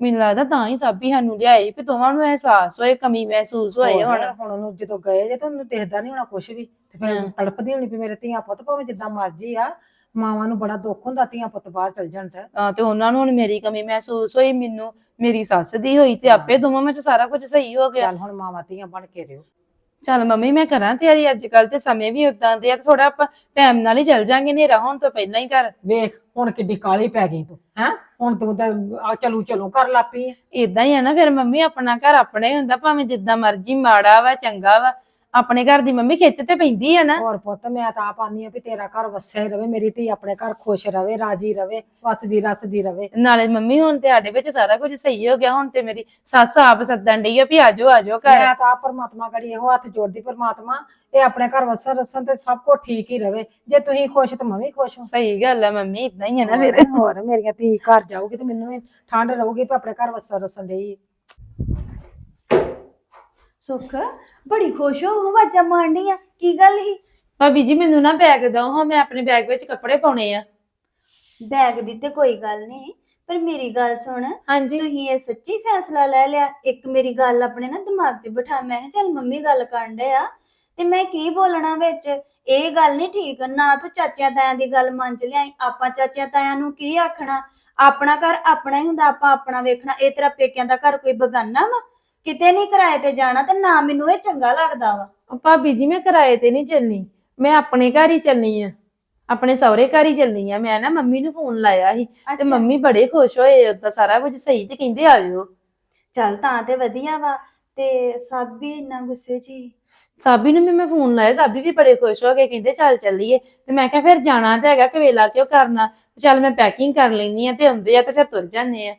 ਮੈਨੂੰ ਲੱਗਦਾ ਤਾਂ ਹੀ ਸਾਬੀ ਸਾਨੂੰ ਲਿਆਏ ਵੀ ਦੋਵਾਂ ਨੂੰ ਅਹਿਸਾਸ ਹੋਏ ਕਮੀ ਮਹਿਸੂਸ ਹੋਏ ਹੁਣ। ਹੁਣ ਉਹਨੂੰ ਜਦੋਂ ਗਏ ਜੇ ਤਾਂ ਉਹਨੂੰ ਦਿਖਦਾ ਨਹੀਂ ਹੋਣਾ ਕੁਝ ਵੀ। ਤੇ ਫਿਰ ਹਾਂ। ਤੜਪਦੀ ਹੋਣੀ ਵੀ ਮੇਰੇ ਧੀਆਂ ਪੁੱਤ ਭਾਵੇਂ ਜਿੱਦਾਂ ਮਰਜ਼ੀ ਆ ਮਾਵਾਂ ਨੂੰ ਬੜਾ ਦੁੱਖ ਹੁੰਦਾ ਧੀਆਂ ਪੁੱਤ ਬਾਹਰ ਚਲ ਜਾਣ ਤੇ ਤਾਂ ਤੇ ਉਹਨਾਂ ਨੂੰ ਹੁਣ ਮੇਰੀ ਕਮੀ ਮਹਿਸੂਸ ਹੋਈ ਮੈਨੂੰ ਮੇਰੀ ਸੱਸ ਦੀ ਹੋਈ ਤੇ ਆਪੇ ਦੋਵਾਂ ਵਿੱਚ ਸਾਰਾ ਕੁਝ ਸਹੀ ਹੋ ਗਿਆ। ਚੱਲ ਹੁਣ ਮਾਵਾਂ ਧੀਆਂ ਬਣ ਕੇ ਰਿਓ। ਚੱਲ ਮੰਮੀ ਮੈਂ ਕਰਾਂ ਤਿਆਰੀ ਅੱਜ ਕੱਲ ਤੇ ਸਮੇਂ ਵੀ ਉਦਾਂ ਦੇ ਆ ਥੋੜਾ ਆਪਾਂ ਟਾਈਮ ਨਾਲ ਹੀ ਚੱਲ ਜਾਾਂਗੇ ਹਨੇਰਾ ਹੋਣ ਤੋਂ ਪਹਿਲਾਂ ਹੀ ਘਰ। ਵੇਖ ਹੁਣ ਕਿੱਡੀ ਕਾਲੀ ਪੈ ਗਈ ਤੂੰ ਹੈ? ਹੁਣ ਤੂੰ ਤਾਂ ਆ ਚਲੂ ਚਲੂ ਕਰ ਲਾਪੀ ਇਦਾਂ ਹੀ ਆ ਨਾ ਫਿਰ ਮੰਮੀ ਆਪਣਾ ਘਰ ਆਪਣਾ ਹੀ ਹੁੰਦਾ ਭਾਵੇਂ ਜਿੱਦਾਂ ਮਰਜ਼ੀ ਮਾੜਾ ਵਾ ਚੰਗਾ ਵਾ ਆਪਣੇ ਘਰ ਦੀ ਮੰਮੀ ਖਿੱਚ ਤੇ ਪੈਂਦੀ ਆ ਨਾ। ਹੋਰ ਪੁੱਤ ਮੈਂ ਤਾਂ ਆਪ ਆਨੀ ਆ ਵੀ ਤੇਰਾ ਘਰ ਵਸਿਆ ਹੀ ਰਵੇ ਮੇਰੀ ਧੀ ਆਪਣੇ ਘਰ ਖੁਸ਼ ਰਵੇ ਰਾਜੀ ਰਵੇ ਵਸਦੀ ਰਸਦੀ ਰਵੇ। ਨਾਲੇ ਮੰਮੀ ਹੁਣ ਤੇ ਸਾਡੇ ਵਿੱਚ ਸਾਰਾ ਕੁਝ ਸਹੀ ਹੋ ਗਿਆ ਹੁਣ ਤੇ ਮੇਰੀ ਸੱਸ ਆਪ ਸੱਦਣ ਡਈ ਆ ਵੀ ਆਜੋ ਆਜੋ ਘਰ। ਮੈਂ ਤਾਂ ਆਪ ਪਰਮਾਤਮਾ ਗੜੀ ਇਹੋ ਹੱਥ ਜੋੜਦੀ ਪਰਮਾਤਮਾ ਇਹ ਆਪਣੇ ਘਰ ਵਸਣ ਰਸਣ ਤੇ ਸਭ ਕੁਝ ਠੀਕ ਹੀ ਰਵੇ। ਜੇ ਤੁਸੀਂ ਖੁਸ਼ ਤਾਂ ਮੈਂ ਵੀ ਖੁਸ਼ ਹਾਂ। ਸਹੀ ਗੱਲ ਆ ਮੰਮੀ ਇਦਾਂ ਹੀ ਆ ਨਾ ਫਿਰ। ਹੋਰ ਮੇਰੀਆਂ ਧੀ ਘਰ ਜਾਊਗੀ ਤੇ ਮੈਨੂੰ ਵੀ ਠੰਡ ਰਹੂਗੀ ਵੀ ਆਪਣੇ ਘਰ ਵਸਣ ਰਸਣ ਡਈ ਸੁੱਖ? ਬੜੀ ਖੁਸ਼ ਹੋ ਆਵਾਜ਼ਾਂ ਮਾਰਨੀ ਆ ਕੀ ਗੱਲ ਹੀ ਭਾਬੀ ਜੀ ਮੈਨੂੰ ਨਾ ਬੈਗ ਦਿਓ। ਹਾਂ ਮੈਂ ਆਪਣੇ ਬੈਗ ਵਿੱਚ ਕੱਪੜੇ ਪਾਉਣੇ ਆ। ਬੈਗ ਦੀ ਤੇ ਕੋਈ ਗੱਲ ਨਹੀਂ ਪਰ ਮੇਰੀ ਗੱਲ ਸੁਣ। ਹਾਂਜੀ। ਤੁਸੀਂ ਇਹ ਸੱਚੀ ਫੈਸਲਾ ਲੈ ਲਿਆ? ਇੱਕ ਮੇਰੀ ਗੱਲ ਆਪਣੇ ਨਾ ਦਿਮਾਗ 'ਚ ਬਿਠਾ। ਮੈਂ ਕਿਹਾ ਚੱਲ ਮੰਮੀ ਗੱਲ ਕਰਨ ਡਏ ਆ। ਤੇ ਮੈਂ ਕੀ ਬੋਲਣਾ ਵਿੱਚ? ਇਹ ਗੱਲ ਨਹੀਂ ਠੀਕ। ਨਾ ਤੂੰ ਚਾਚਿਆਂ ਤਾਇਆਂ ਦੀ ਗੱਲ ਮੰਨ ਚ ਲਿਆਈ। ਆਪਾਂ ਚਾਚਿਆਂ ਤਾਇਆਂ ਨੂੰ ਕੀ ਆਖਣਾ? ਆਪਣਾ ਘਰ ਆਪਣਾ ਹੀ ਹੁੰਦਾ। ਆਪਾਂ ਆਪਣਾ ਵੇਖਣਾ। ਇਹ ਤੇਰਾ ਪੇਕਿਆਂ ਦਾ ਘਰ ਕੋਈ ਬਗਾਨਾ ਵਾ? ਕਿਤੇ ਨਹੀਂ ਕਿਰਾਏ ਤੇ ਜਾਣਾ ਤੇ ਨਾ ਮੈਨੂੰ ਇਹ ਚੰਗਾ ਲੱਗਦਾ ਵਾ। ਉਹ ਭਾਬੀ ਜੀ ਮੈਂ ਕਿਰਾਏ ਤੇ ਨਹੀਂ ਚੱਲਣੀ। ਮੈਂ ਆਪਣੇ ਘਰ ਹੀ ਚੱਲਣੀ ਆ। ਆਪਣੇ ਸਹੁਰੇ ਘਰ ਹੀ ਚੱਲਣੀ ਆ। ਮੈਂ ਨਾ ਮੰਮੀ ਨੂੰ ਫੋਨ ਲਾਇਆ ਸੀ ਤੇ ਅੱਛਾ। ਮੰਮੀ ਬੜੇ ਖੁਸ਼ ਹੋਏ ਉਦਾਂ ਸਾਰਾ ਕੁਝ ਸਹੀ ਤੇ ਕਹਿੰਦੇ ਆ ਜਾਓ। ਚੱਲ ਤਾਂ ਤੇ ਵਧੀਆ ਵਾ। ਤੇ ਵੀ ਇੰਨਾ ਗੁੱਸੇ 'ਚ ਹੀ? ਸਾਬੀ ਨੂੰ ਵੀ ਮੈਂ ਫੋਨ ਲਾਇਆ। ਸਾਬੀ ਵੀ ਬੜੇ ਖੁਸ਼ ਹੋ ਗਏ ਕਹਿੰਦੇ ਚੱਲ ਚੱਲੀਏ। ਤੇ ਮੈਂ ਕਿਹਾ ਫਿਰ ਜਾਣਾ ਤੇ ਹੈਗਾ ਕਵੇਲਾ ਕਿਉਂ ਕਰਨਾ? ਚੱਲ ਮੈਂ ਪੈਕਿੰਗ ਕਰ ਲੈਣੀ ਆ ਤੇ ਆਉਂਦੇ ਆ ਤੇ ਫਿਰ ਤੁਰ ਜਾਂਦੇ ਆ।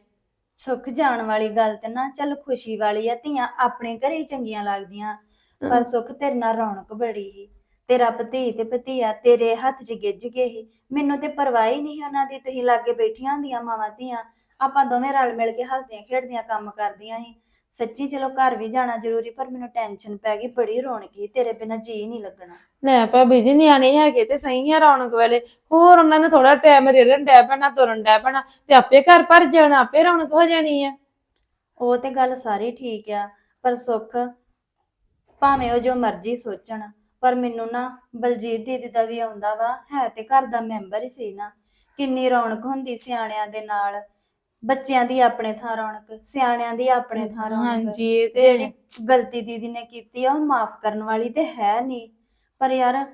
ਸੁੱਖ ਜਾਣ ਵਾਲੀ ਗੱਲ ਤੇ ਨਾ ਚੱਲ ਖੁਸ਼ੀ ਵਾਲੀ ਆ ਧੀਆਂ ਆਪਣੇ ਘਰੇ ਹੀ ਚੰਗੀਆਂ ਲੱਗਦੀਆਂ। ਪਰ ਸੁੱਖ ਤੇਰੇ ਨਾਲ ਰੌਣਕ ਬੜੀ ਸੀ। ਤੇਰਾ ਭਤੀ ਤੇ ਭਤੀਆ ਤੇਰੇ ਹੱਥ 'ਚ ਗਿੱਜ ਗਏ ਸੀ। ਮੈਨੂੰ ਤੇ ਪਰਵਾਹ ਹੀ ਨਹੀਂ ਉਹਨਾਂ ਦੀ ਤੁਸੀਂ ਲਾਗੇ ਬੈਠੀਆਂ ਹੁੰਦੀਆਂ ਮਾਵਾਂ ਧੀਆਂ। ਆਪਾਂ ਦੋਵੇਂ ਰਲ ਮਿਲ ਕੇ ਹੱਸਦੀਆਂ ਖੇਡਦੀਆਂ ਕੰਮ ਕਰਦੀਆਂ ਸੀ। ਸੱਚੀ ਚਲੋ ਘਰ ਵੀ ਜਾਣਾ ਜ਼ਰੂਰੀ ਪਰ ਮੈਨੂੰ ਟੈਨਸ਼ਨ ਪੈ ਗਈ ਬੜੀ ਰੌਣਕ ਤੇਰੇ ਬਿਨਾਂ ਜੀ ਨਹੀਂ ਲੱਗਣਾ। ਲੈ ਭਾਬੀ ਜੀ ਨਿਆਣੇ ਹੈਗੇ ਤੇ ਸਹੀ ਆ ਰੌਣਕ ਵੇਲੇ। ਹੋਰ ਉਹਨਾਂ ਨੇ ਥੋੜਾ ਟਾਈਮ ਰੇੜਨ ਡੈ ਪੈਣਾ ਤੁਰਨ ਡੈ ਪੈਣਾ ਤੇ ਆਪੇ ਘਰ ਭਰ ਜਾਣਾ ਆਪੇ ਰੌਣਕ ਹੋ ਜਾਣੀ ਆ। ਉਹ ਤੇ ਗੱਲ ਸਾਰੀ ਠੀਕ ਆ ਪਰ ਸੁੱਖ ਭਾਵੇਂ ਉਹ ਜੋ ਮਰਜ਼ੀ ਸੋਚਣ ਪਰ ਮੈਨੂੰ ਨਾ ਬਲਜੀਤ ਦੀਦੀ ਦਾ ਵੀ ਆਉਂਦਾ ਵਾ ਹੈ ਤੇ ਘਰ ਦਾ ਮੈਂਬਰ ਹੀ ਸੀ ਨਾ। ਕਿੰਨੀ ਰੌਣਕ ਹੁੰਦੀ ਸਿਆਣਿਆਂ ਦੇ ਨਾਲ। ਬੱਚਿਆਂ ਦੀ ਆਪਣੇ ਥਾਂ ਰੌਣਕ ਸਿਆਣਿਆਂ ਦੀ ਆਪਣੇ ਥਾਂ ਰੌਣਕ। ਹਾਂਜੀ ਇਹ ਤੇ ਜਿਹੜੀ ਗਲਤੀ ਦੀਦੀ ਨੇ ਕੀਤੀ ਆ ਉਹ ਮਾਫ ਕਰਨ ਵਾਲੀ ਤੇ ਹੈ ਨਹੀਂ। ਪਰ ਯਾਰ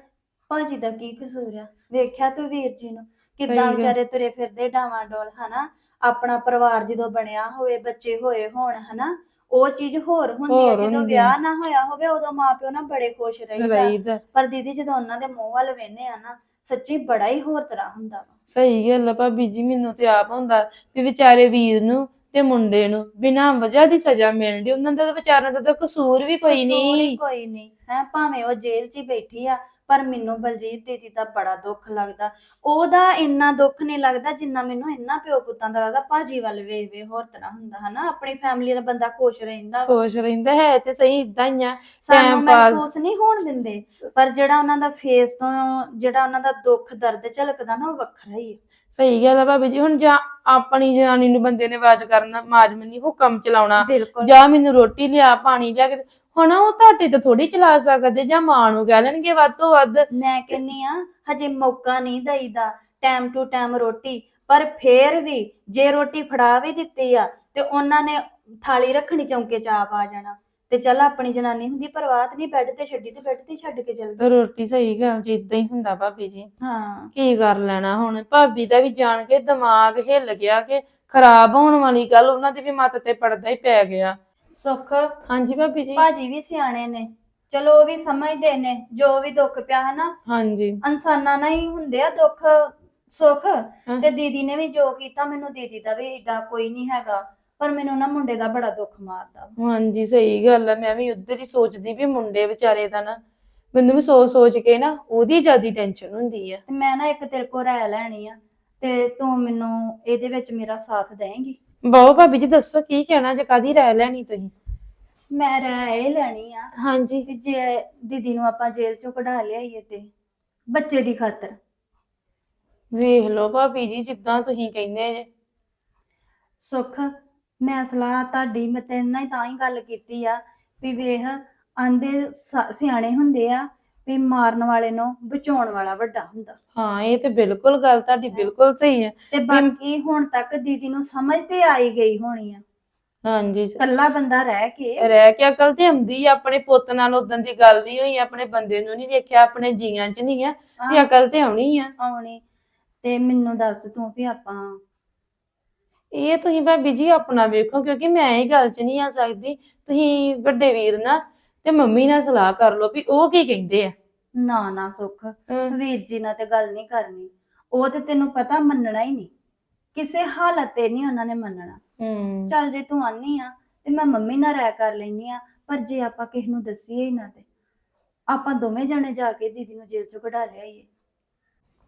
ਭਾਜੀ ਦਾ ਕੀ ਕਸੂਰ ਆ? ਵੇਖਿਆ ਤੂੰ ਵੀਰ ਜੀ ਨੂੰ? ਕਿੱਦਾਂ। ਵਿਚਾਰੇ ਤੁਰੇ ਫਿਰਦੇ ਡਾਵਾਂ ਡੋਲ ਹਨਾ? ਆਪਣਾ ਪਰਿਵਾਰ ਜਦੋਂ ਬਣਿਆ ਹੋਵੇ ਬੱਚੇ ਹੋਏ ਹੋਣ ਹਨਾ? ਉਹ ਚੀਜ਼ ਹੋਰ ਹੁੰਦੀ ਹੋਰ ਜਦੋਂ ਹੁੰਦੀ ਵਿਆਹ ਨਾ ਹੋਇਆ ਹੋਵੇ ਉਦੋਂ ਮਾਪਿਓ ਨਾ ਬੜੇ ਖੁਸ਼ ਰਹੀਦਾ। ਰਹੀਦਾ। ਪਰ ਦੀਦੀ ਜਦੋਂ ਉਹਨਾਂ ਦੇ ਮੂੰਹ ਵੱਲ ਵੇਨੇ ਆ ਨਾ ਸੱਚੀ ਬੜਾ ਹੀ ਹੋਰ ਤਰ੍ਹਾਂ ਹੁੰਦਾ ਵਾ। ਸਹੀ ਗੱਲ ਆ ਭਾਬੀ ਜੀ ਮੈਨੂੰ ਤੇ ਆਪ ਹੁੰਦਾ ਵੀ ਵਿਚਾਰੇ ਵੀਰ ਨੂੰ ਤੇ ਮੁੰਡੇ ਨੂੰ ਬਿਨਾਂ ਵਜ੍ਹਾ ਦੀ ਸਜ਼ਾ ਮਿਲਦੀ ਉਹਨਾਂ ਦਾ ਤਾਂ ਵਿਚਾਰਿਆਂ ਦਾ ਤਾਂ ਕਸੂਰ ਵੀ ਕੋਈ ਕਸੂਰ ਹੀ ਨਹੀਂ। ਕੋਈ ਨਹੀਂ। ਹੈ ਭਾਵੇਂ ਉਹ ਜੇਲ੍ਹ 'ਚ ਹੀ ਬੈਠੀ ਆ ਪਰ ਮੈਨੂੰ ਬਲਜੀਤ ਦੀਦੀ ਦਾ ਬੜਾ ਦੁੱਖ ਲੱਗਦਾ। ਉਹਦਾ ਇੰਨਾ ਦੁੱਖ ਨਹੀਂ ਲੱਗਦਾ ਜਿੰਨਾ ਮੈਨੂੰ ਇੰਨਾ ਪਿਓ ਪੁੱਤਾਂ ਦਾ ਲੱਗਦਾ। ਭਾਜੀ ਵੱਲ ਵੇਖ ਵੇ ਹੋਰ ਤਰ੍ਹਾਂ ਹੁੰਦਾ ਹਨਾ? ਆਪਣੀ ਫੈਮਿਲੀ ਦਾ ਬੰਦਾ ਖੁਸ਼ ਰਹਿੰਦਾ। ਖੁਸ਼ ਰਹਿੰਦਾ ਹੈ ਤੇ ਸਹੀ ਇਦਾਂ ਹੀ ਆ। ਸਾਨੂੰ ਮਹਿਸੂਸ ਨਹੀਂ ਹੋਣ ਦਿੰਦੇ। ਪਰ ਜਿਹੜਾ ਉਹਨਾਂ ਦਾ ਫੇਸ ਤੋਂ ਜਿਹੜਾ ਉਹਨਾਂ ਦਾ ਦੁੱਖ ਦਰਦ ਝਲਕਦਾ ਨਾ ਉਹ ਵੱਖਰਾ ਹੀ ਹੈ ਸਹੀ ਗੱਲ ਆ ਭਾਬੀ ਜੀ। ਹੁਣ ਜਾਂ ਆਪਣੀ ਜਨਾਨੀ ਨੂੰ ਬੰਦੇ ਨੇ ਆਵਾਜ਼ ਕਰਨਾ ਮਾਜ ਮੰਨੀ ਹੁਕਮ ਚਲਾਉਣਾ। ਜਾਂ ਮੈਨੂੰ ਰੋਟੀ ਲਿਆ ਪਾਣੀ ਲਿਆ ਕੇ। ਹੁਣ ਉਹ ਤੁਹਾਡੇ ਤੇ ਥੋੜੀ ਚਲਾ ਸਕਦੇ ਜਾਂ ਮਾਂ ਨੂੰ ਕਹਿ ਲੈਣਗੇ ਵੱਧ ਤੋਂ ਵੱਧ। ਮੈਂ ਕਹਿੰਨੀ ਆ ਹਜੇ ਮੌਕਾ ਨਹੀਂ ਦਈਦਾ ਟਾਈਮ ਟੂ ਟਾਈਮ ਰੋਟੀ ਪਰ ਫੇਰ ਵੀ ਜੇ ਰੋਟੀ ਫੜਾ ਵੀ ਦਿੱਤੀ ਆ ਤੇ ਉਹਨਾਂ ਨੇ ਥਾਲੀ ਰੱਖਣੀ ਚੌਂਕੇ ਚ ਆਪ ਆ ਜਾਣਾ। ਤੇ ਚੱਲ ਆਪਣੀ ਜਨਾਨੀ ਹੁੰਦੀ ਪਰਵਾਹ ਨਹੀਂ ਬੈੱਡ ਤੇ ਛੱਡੀ ਤੇ ਬੈੱਡ ਤੇ ਹੀ ਛੱਡ ਕੇ ਚੱਲ ਗਈ। ਰੋਟੀ ਸਹੀ ਗੱਲ ਜੀ ਇਦਾਂ ਹੀ ਹੁੰਦਾ ਭਾਬੀ ਜੀ। ਹਾਂ। ਕੀ ਕਰ ਲੈਣਾ ਹੁਣ? ਭਾਬੀ ਦਾ ਵੀ ਜਾਣ ਕੇ ਦਿਮਾਗ ਹਿੱਲ ਗਿਆ ਕਿ ਖਰਾਬ ਹੋਣ ਵਾਲੀ ਗੱਲ ਉਹਨਾਂ ਦੀ ਵੀ ਮੱਤ ਤੇ ਪੜਦਾ ਹੀ ਪੈ ਗਿਆ। ਸੁੱਖ। ਹਾਂਜੀ ਭਾਬੀ ਜੀ। ਭਾਜੀ ਵੀ ਸਿਆਣੇ ਨੇ। ਚਲੋ ਉਹ ਵੀ ਸਮਝਦੇ ਨੇ ਜੋ ਵੀ ਦੁੱਖ ਪਿਆ ਹੈ ਨਾ ਹਾਂਜੀ। ਇਨਸਾਨਾਂ ਨਾਲ ਹੀ ਹੁੰਦੇ ਆ ਦੁੱਖ ਸੁੱਖ। ਤੇ ਦੀਦੀ ਨੇ ਵੀ ਜੋ ਕੀਤਾ ਮੈਨੂੰ ਦੀਦੀ ਦਾ ਵੀ ਏਡਾ ਕੋਈ ਨਹੀਂ ਹੈਗਾ। ਪਰ ਮੈਨੂੰ ਨਾ ਮੁੰਡੇ ਦਾ ਬੜਾ ਦੁੱਖ ਮਾਰਦਾ ਹਾਂਜੀ ਸਹੀ ਗੱਲ ਆ। ਮੈਂ ਵੀ ਉਧਰ ਹੀ ਸੋਚਦੀ ਵੀ ਮੁੰਡੇ ਵਿਚਾਰੇ ਦਾ ਨਾ ਮੈਨੂੰ ਵੀ ਸੋਚ ਸੋਚ ਕੇ ਨਾ ਉਹਦੀ ਜਿਆਦੀ ਟੈਨਸ਼ਨ ਹੁੰਦੀ ਆ। ਤੇ ਮੈਂ ਨਾ ਇੱਕ ਤੇਰੇ ਕੋਲ ਰਾਇ ਲੈਣੀ ਆ। ਤੇ ਤੂੰ ਮੈਨੂੰ ਇਹਦੇ ਵਿੱਚ ਮੇਰਾ ਸਾਥ ਦੇਂਗੀ ਬਹੁ ਭਾਬੀ ਜੀ ਦੱਸੋ ਕੀ ਕਹਿਣਾ ਜੇ ਕਾਦੀ ਰਾਇ ਲੈਣੀ ਤੁਸੀਂ? ਮੈਂ ਇਹ ਲੈਣੀ ਆ ਹਾਂਜੀ। ਕਿ ਜੇ ਦੀਦੀ ਨੂੰ ਆਪਾਂ ਜੇਲ੍ਹ ਚੋਂ ਕਢਾ ਲਿਆਈਏ ਤੇ ਬੱਚੇ ਦੀ ਖਾਤਰ। ਵੇਖ ਲਓ ਭਾਬੀ ਜੀ ਜਿੱਦਾਂ ਤੁਸੀਂ ਕਹਿੰਦੇ ਜੇ। ਸੁੱਖ ਮੈਂ ਸਲਾਹ ਤੁਹਾਡੀ ਮੈਂ ਤੇਰੇ ਨਾਲ ਹੀ ਤਾਂ ਹੀ ਗੱਲ ਕੀਤੀ ਆ ਵੀ ਵੇਖ ਆਂਦੇ ਸਿਆਣੇ ਹੁੰਦੇ ਆ ਵੀ ਮਾਰਨ ਵਾਲੇ ਨੂੰ ਬਚਾਉਣ ਵਾਲਾ ਵੱਡਾ ਹੁੰਦਾ। ਹਾਂ ਇਹ ਤੇ ਬਿਲਕੁਲ ਗੱਲ ਤੁਹਾਡੀ ਬਿਲਕੁਲ ਸਹੀ ਹੈ। ਤੇ ਬਾਕੀ ਹੁਣ ਤੱਕ ਦੀਦੀ ਨੂੰ ਸਮਝ ਤੇ ਆਈ ਗਈ ਹੋਣੀ ਆ। ਹਾਂਜੀ। ਇਕੱਲਾ ਬੰਦਾ ਰਹਿ ਕੇ ਰਹਿ ਕੇ ਅਕਲ ਤੇ ਆਉਂਦੀ ਆ ਆਪਣੇ ਪੁੱਤ ਨਾਲ ਉਦੋਂ ਦੀ ਗੱਲ ਨਹੀਂ ਹੋਈ ਆਪਣੇ ਬੰਦੇ ਨੂੰ ਨਹੀਂ ਵੇਖਿਆ ਆਪਣੇ ਜੀਆਂ 'ਚ ਨਹੀਂ ਆ ਤੇ ਅਕਲ ਤੇ ਆਉਣੀ ਆ। ਆਉਣੀ। ਤੇ ਮੈਨੂੰ ਦੱਸ ਤੂੰ ਵੀ ਆਪਾਂ ਇਹ ਤੁਸੀਂ ਭਾਬੀ ਜੀ ਆਪਣਾ ਵੇਖੋ ਕਿਉਂਕਿ ਮੈਂ ਇਹ ਗੱਲ 'ਚ ਨਹੀਂ ਆ ਸਕਦੀ। ਤੁਸੀਂ ਵੱਡੇ ਵੀਰ ਨਾਲ ਤੇ ਮੰਮੀ ਨਾਲ ਸਲਾਹ ਕਰ ਲਓ ਵੀ ਉਹ ਕੀ ਕਹਿੰਦੇ ਆ। ਨਾ ਨਾ ਸੁੱਖ ਵੀਰ ਜੀ ਨਾਲ ਤੇ ਗੱਲ ਨਹੀਂ ਕਰਨੀ। ਉਹ ਤੇ ਤੈਨੂੰ ਪਤਾ ਮੰਨਣਾ ਹੀ ਨਹੀਂ। ਕਿਸੇ ਹਾਲਤ ਤੇ ਨਹੀਂ ਉਹਨਾਂ ਨੇ ਮੰਨਣਾ। ਹੂੰ। ਚੱਲ ਜੇ ਤੂੰ ਆਨੀ ਆ ਤੇ ਮੈਂ ਮੰਮੀ ਨਾਲ ਰਾਇ ਕਰ ਲੈਣੀ ਆ ਪਰ ਜੇ ਆਪਾਂ ਕਿਸੇ ਨੂੰ ਦਸੀਏ ਹੀ ਨਾ ਤੇ। ਆਪਾਂ ਦੋਵੇਂ ਜਣੇ ਜਾ ਕੇ ਦੀਦੀ ਨੂੰ ਜੇਲ੍ਹ ਚੋਂ ਕਢਾ ਲਿਆਈਏ।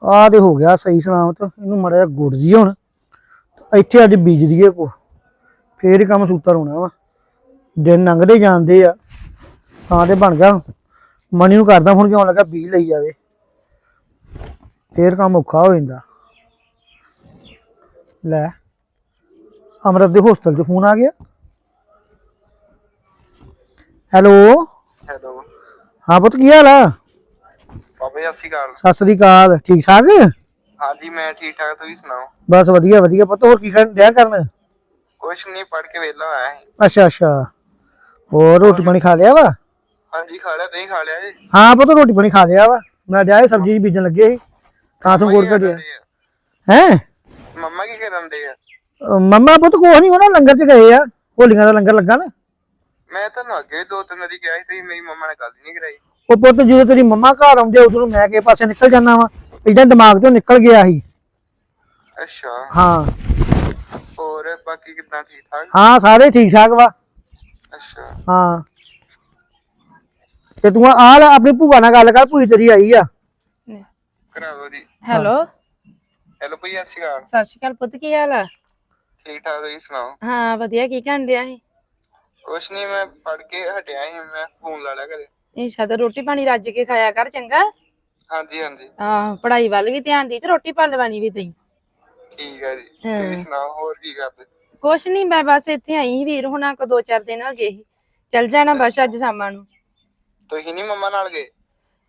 ਆਹ ਤੇ ਹੋ ਗਿਆ ਸਹੀ ਸਲਾਮਤ ਇਹਨੂੰ ਮੜਾ ਜਿਹਾ ਗੁੜ ਜੀ ਹੁਣ। ਇੱਥੇ ਅੱਜ ਬੀਜ ਦਈਏ ਕੋ ਫੇਰ ਹੀ ਕੰਮ ਸੂਤਰ ਹੋਣਾ ਵਾ। ਦਿਨ ਲੰਘਦੇ ਜਾਂਦੇ ਆ। ਤਾਂ ਤੇ ਬਣ ਗਿਆ ਮਣੀ ਨੂੰ ਕਰਦਾ ਹੁਣ ਕਿਉਂ ਲੱਗਾ ਬੀਜ ਲਈ ਜਾਵੇ। ਫੇਰ ਕੰਮ ਔਖਾ ਹੋ ਜਾਂਦਾ। ਲੈ ਅਮਰਤ ਦੇ ਹੋਸਟਲ 'ਚ ਫੋਨ ਆ ਗਿਆ। ਹੈਲੋ। ਹੈਲੋ। ਹਾਂ ਪੁੱਤ ਕੀ ਹਾਲ ਆ? ਬਾਬਾ ਜੀ ਸ਼੍ਰੀ ਅਕਾਲ। ਸਤਿ ਸ੍ਰੀ ਅਕਾਲ ਠੀਕ ਠਾਕ? ਹਾਂਜੀ ਮੈਂ ਠੀਕ ਠਾਕ ਤੁਸੀਂ ਸੁਣਾਓ? ਬਸ ਵਧੀਆ ਵਧੀਆ ਪੁੱਤ ਹੋਰ ਕੀ ਕਰਨ ਡਿਆ ਕਰਨ? ਕੁਛ ਨਹੀਂ ਪੜ ਕੇ ਵਿਹਲਾ ਹੋਇਆ ਸੀ। ਅੱਛਾ ਅੱਛਾ। ਹੋਰ ਰੋਟੀ ਪਾਣੀ ਖਾ ਲਿਆ ਵਾ? ਹਾਂਜੀ ਖਾ ਲਿਆ ਤੁਸੀਂ ਖਾ ਲਿਆ ਜੀ? ਹਾਂ ਪੁੱਤ ਰੋਟੀ ਪਾਣੀ ਖਾ ਲਿਆ ਵਾ। ਮੈਂ ਡਿਆ ਸਬਜ਼ੀ ਬੀਜਣ ਲੱਗੇ ਸੀ। ਤਾਂ ਤੋਂ ਗੋੜ ਕੇ ਹੈ? ਮੰਮਾ ਕੀ ਕਰਨ ਦੇ ਆ? ਮੰਮਾ ਪੁੱਤ ਕੋਹ ਨਹੀਂ ਉਹਨਾਂ ਲੰਗਰ ਚ ਗਏ ਆ। ਹੋਲੀਆਂ ਦਾ ਲੰਗਰ ਲੱਗਾ ਨਾ ਮੈਂ ਤੁਹਾਨੂੰ ਅੱਗੇ ਦੋ ਤਿੰਨ ਵਾਰੀ ਕਿਹਾ ਸੀ ਤੁਸੀਂ ਮੇਰੀ ਮੰਮਾ ਨਾਲ ਗੱਲ ਨਹੀਂ ਕਰਾਈ। ਉਹ ਪੁੱਤ ਜਦੋਂ ਤੇਰੀ ਮੰਮਾ ਘਰ ਆਉਂਦੇ ਉਦੋਂ ਮੈਂ ਕਿਸੇ ਪਾਸੇ ਨਿਕਲ ਜਾਂਦਾ ਵਾ। ਇਦਾਂ ਦਿਮਾਗ ਚੋਂ ਨਿਕਲ ਗਿਆ ਸੀ। ਅੱਛਾ। ਹਾਂ। ਹੋਰ ਬਾਕੀ ਕਿੱਦਾਂ ਠੀਕ ਠਾਕ ਹਾਂ ਸਾਰੇ ਠੀਕ ਠਾਕ ਵਾ। ਅੱਛਾ। ਹਾਂ। ਤੇ ਤੂੰ ਆ ਲੈ ਆਪਣੀ ਭੂਆ ਨਾਲ ਗੱਲ ਕਰ ਭੂਈ ਤੇਰੀ ਆਈ ਆ। ਕਰਾ ਦੋ ਜੀ। ਹੈਲੋ। ਹੈਲੋ ਭਈ ਸਤਿ ਸ਼੍ਰੀ ਅਕਾਲ। ਸਤਿ ਸ਼੍ਰੀ ਅਕਾਲ ਪੁੱਤ ਕੀ ਹਾਲ ਆ? ਠੀਕ ਠਾਕ ਤੁਸੀਂ ਸੁਣਾਓ? ਹਾਂ ਵਧੀਆ ਕੀ ਕਰਨ ਡਿਆ ਸੀ? ਕੁਛ ਨਹੀਂ ਮੈਂ ਪੜ ਕੇ ਹਟਿਆ ਸੀ ਮੈਂ ਫੋਨ ਲਾ ਲਿਆ ਘਰੇ। ਇਹ ਸ਼ਾਇਦ ਰੋਟੀ ਪਾਣੀ ਰੱਜ ਕੇ ਖਾਇਆ ਕਰ ਚੰਗਾ? ਹਾਂਜੀ ਹਾਂਜੀ। ਆਹ ਪੜ੍ਹਾਈ ਵੱਲ ਵੀ ਧਿਆਨ ਦੇ ਤੇ ਰੋਟੀ ਵੀ ਦੇਈ। ਠੀਕ ਹੈ ਜੀ। ਤੁਸੀਂ ਸੁਣਾਓ ਹੋਰ ਕੀ ਕਰਦੇ? ਕੁਛ ਨਹੀਂ ਮੈਂ ਬਸ ਇੱਥੇ ਆਈ ਸੀ ਵੀਰ ਹੁਣਾਂ ਕੋ ਦੋ ਚਾਰ ਦਿਨ ਹੋ ਗਏ ਸੀ। ਚੱਲ ਜਾਣਾ ਬਸ ਅੱਜ ਸ਼ਾਮਾਂ ਨੂੰ। ਤੁਸੀਂ ਨਹੀਂ ਮੰਮਾ ਨਾਲ ਗਏ?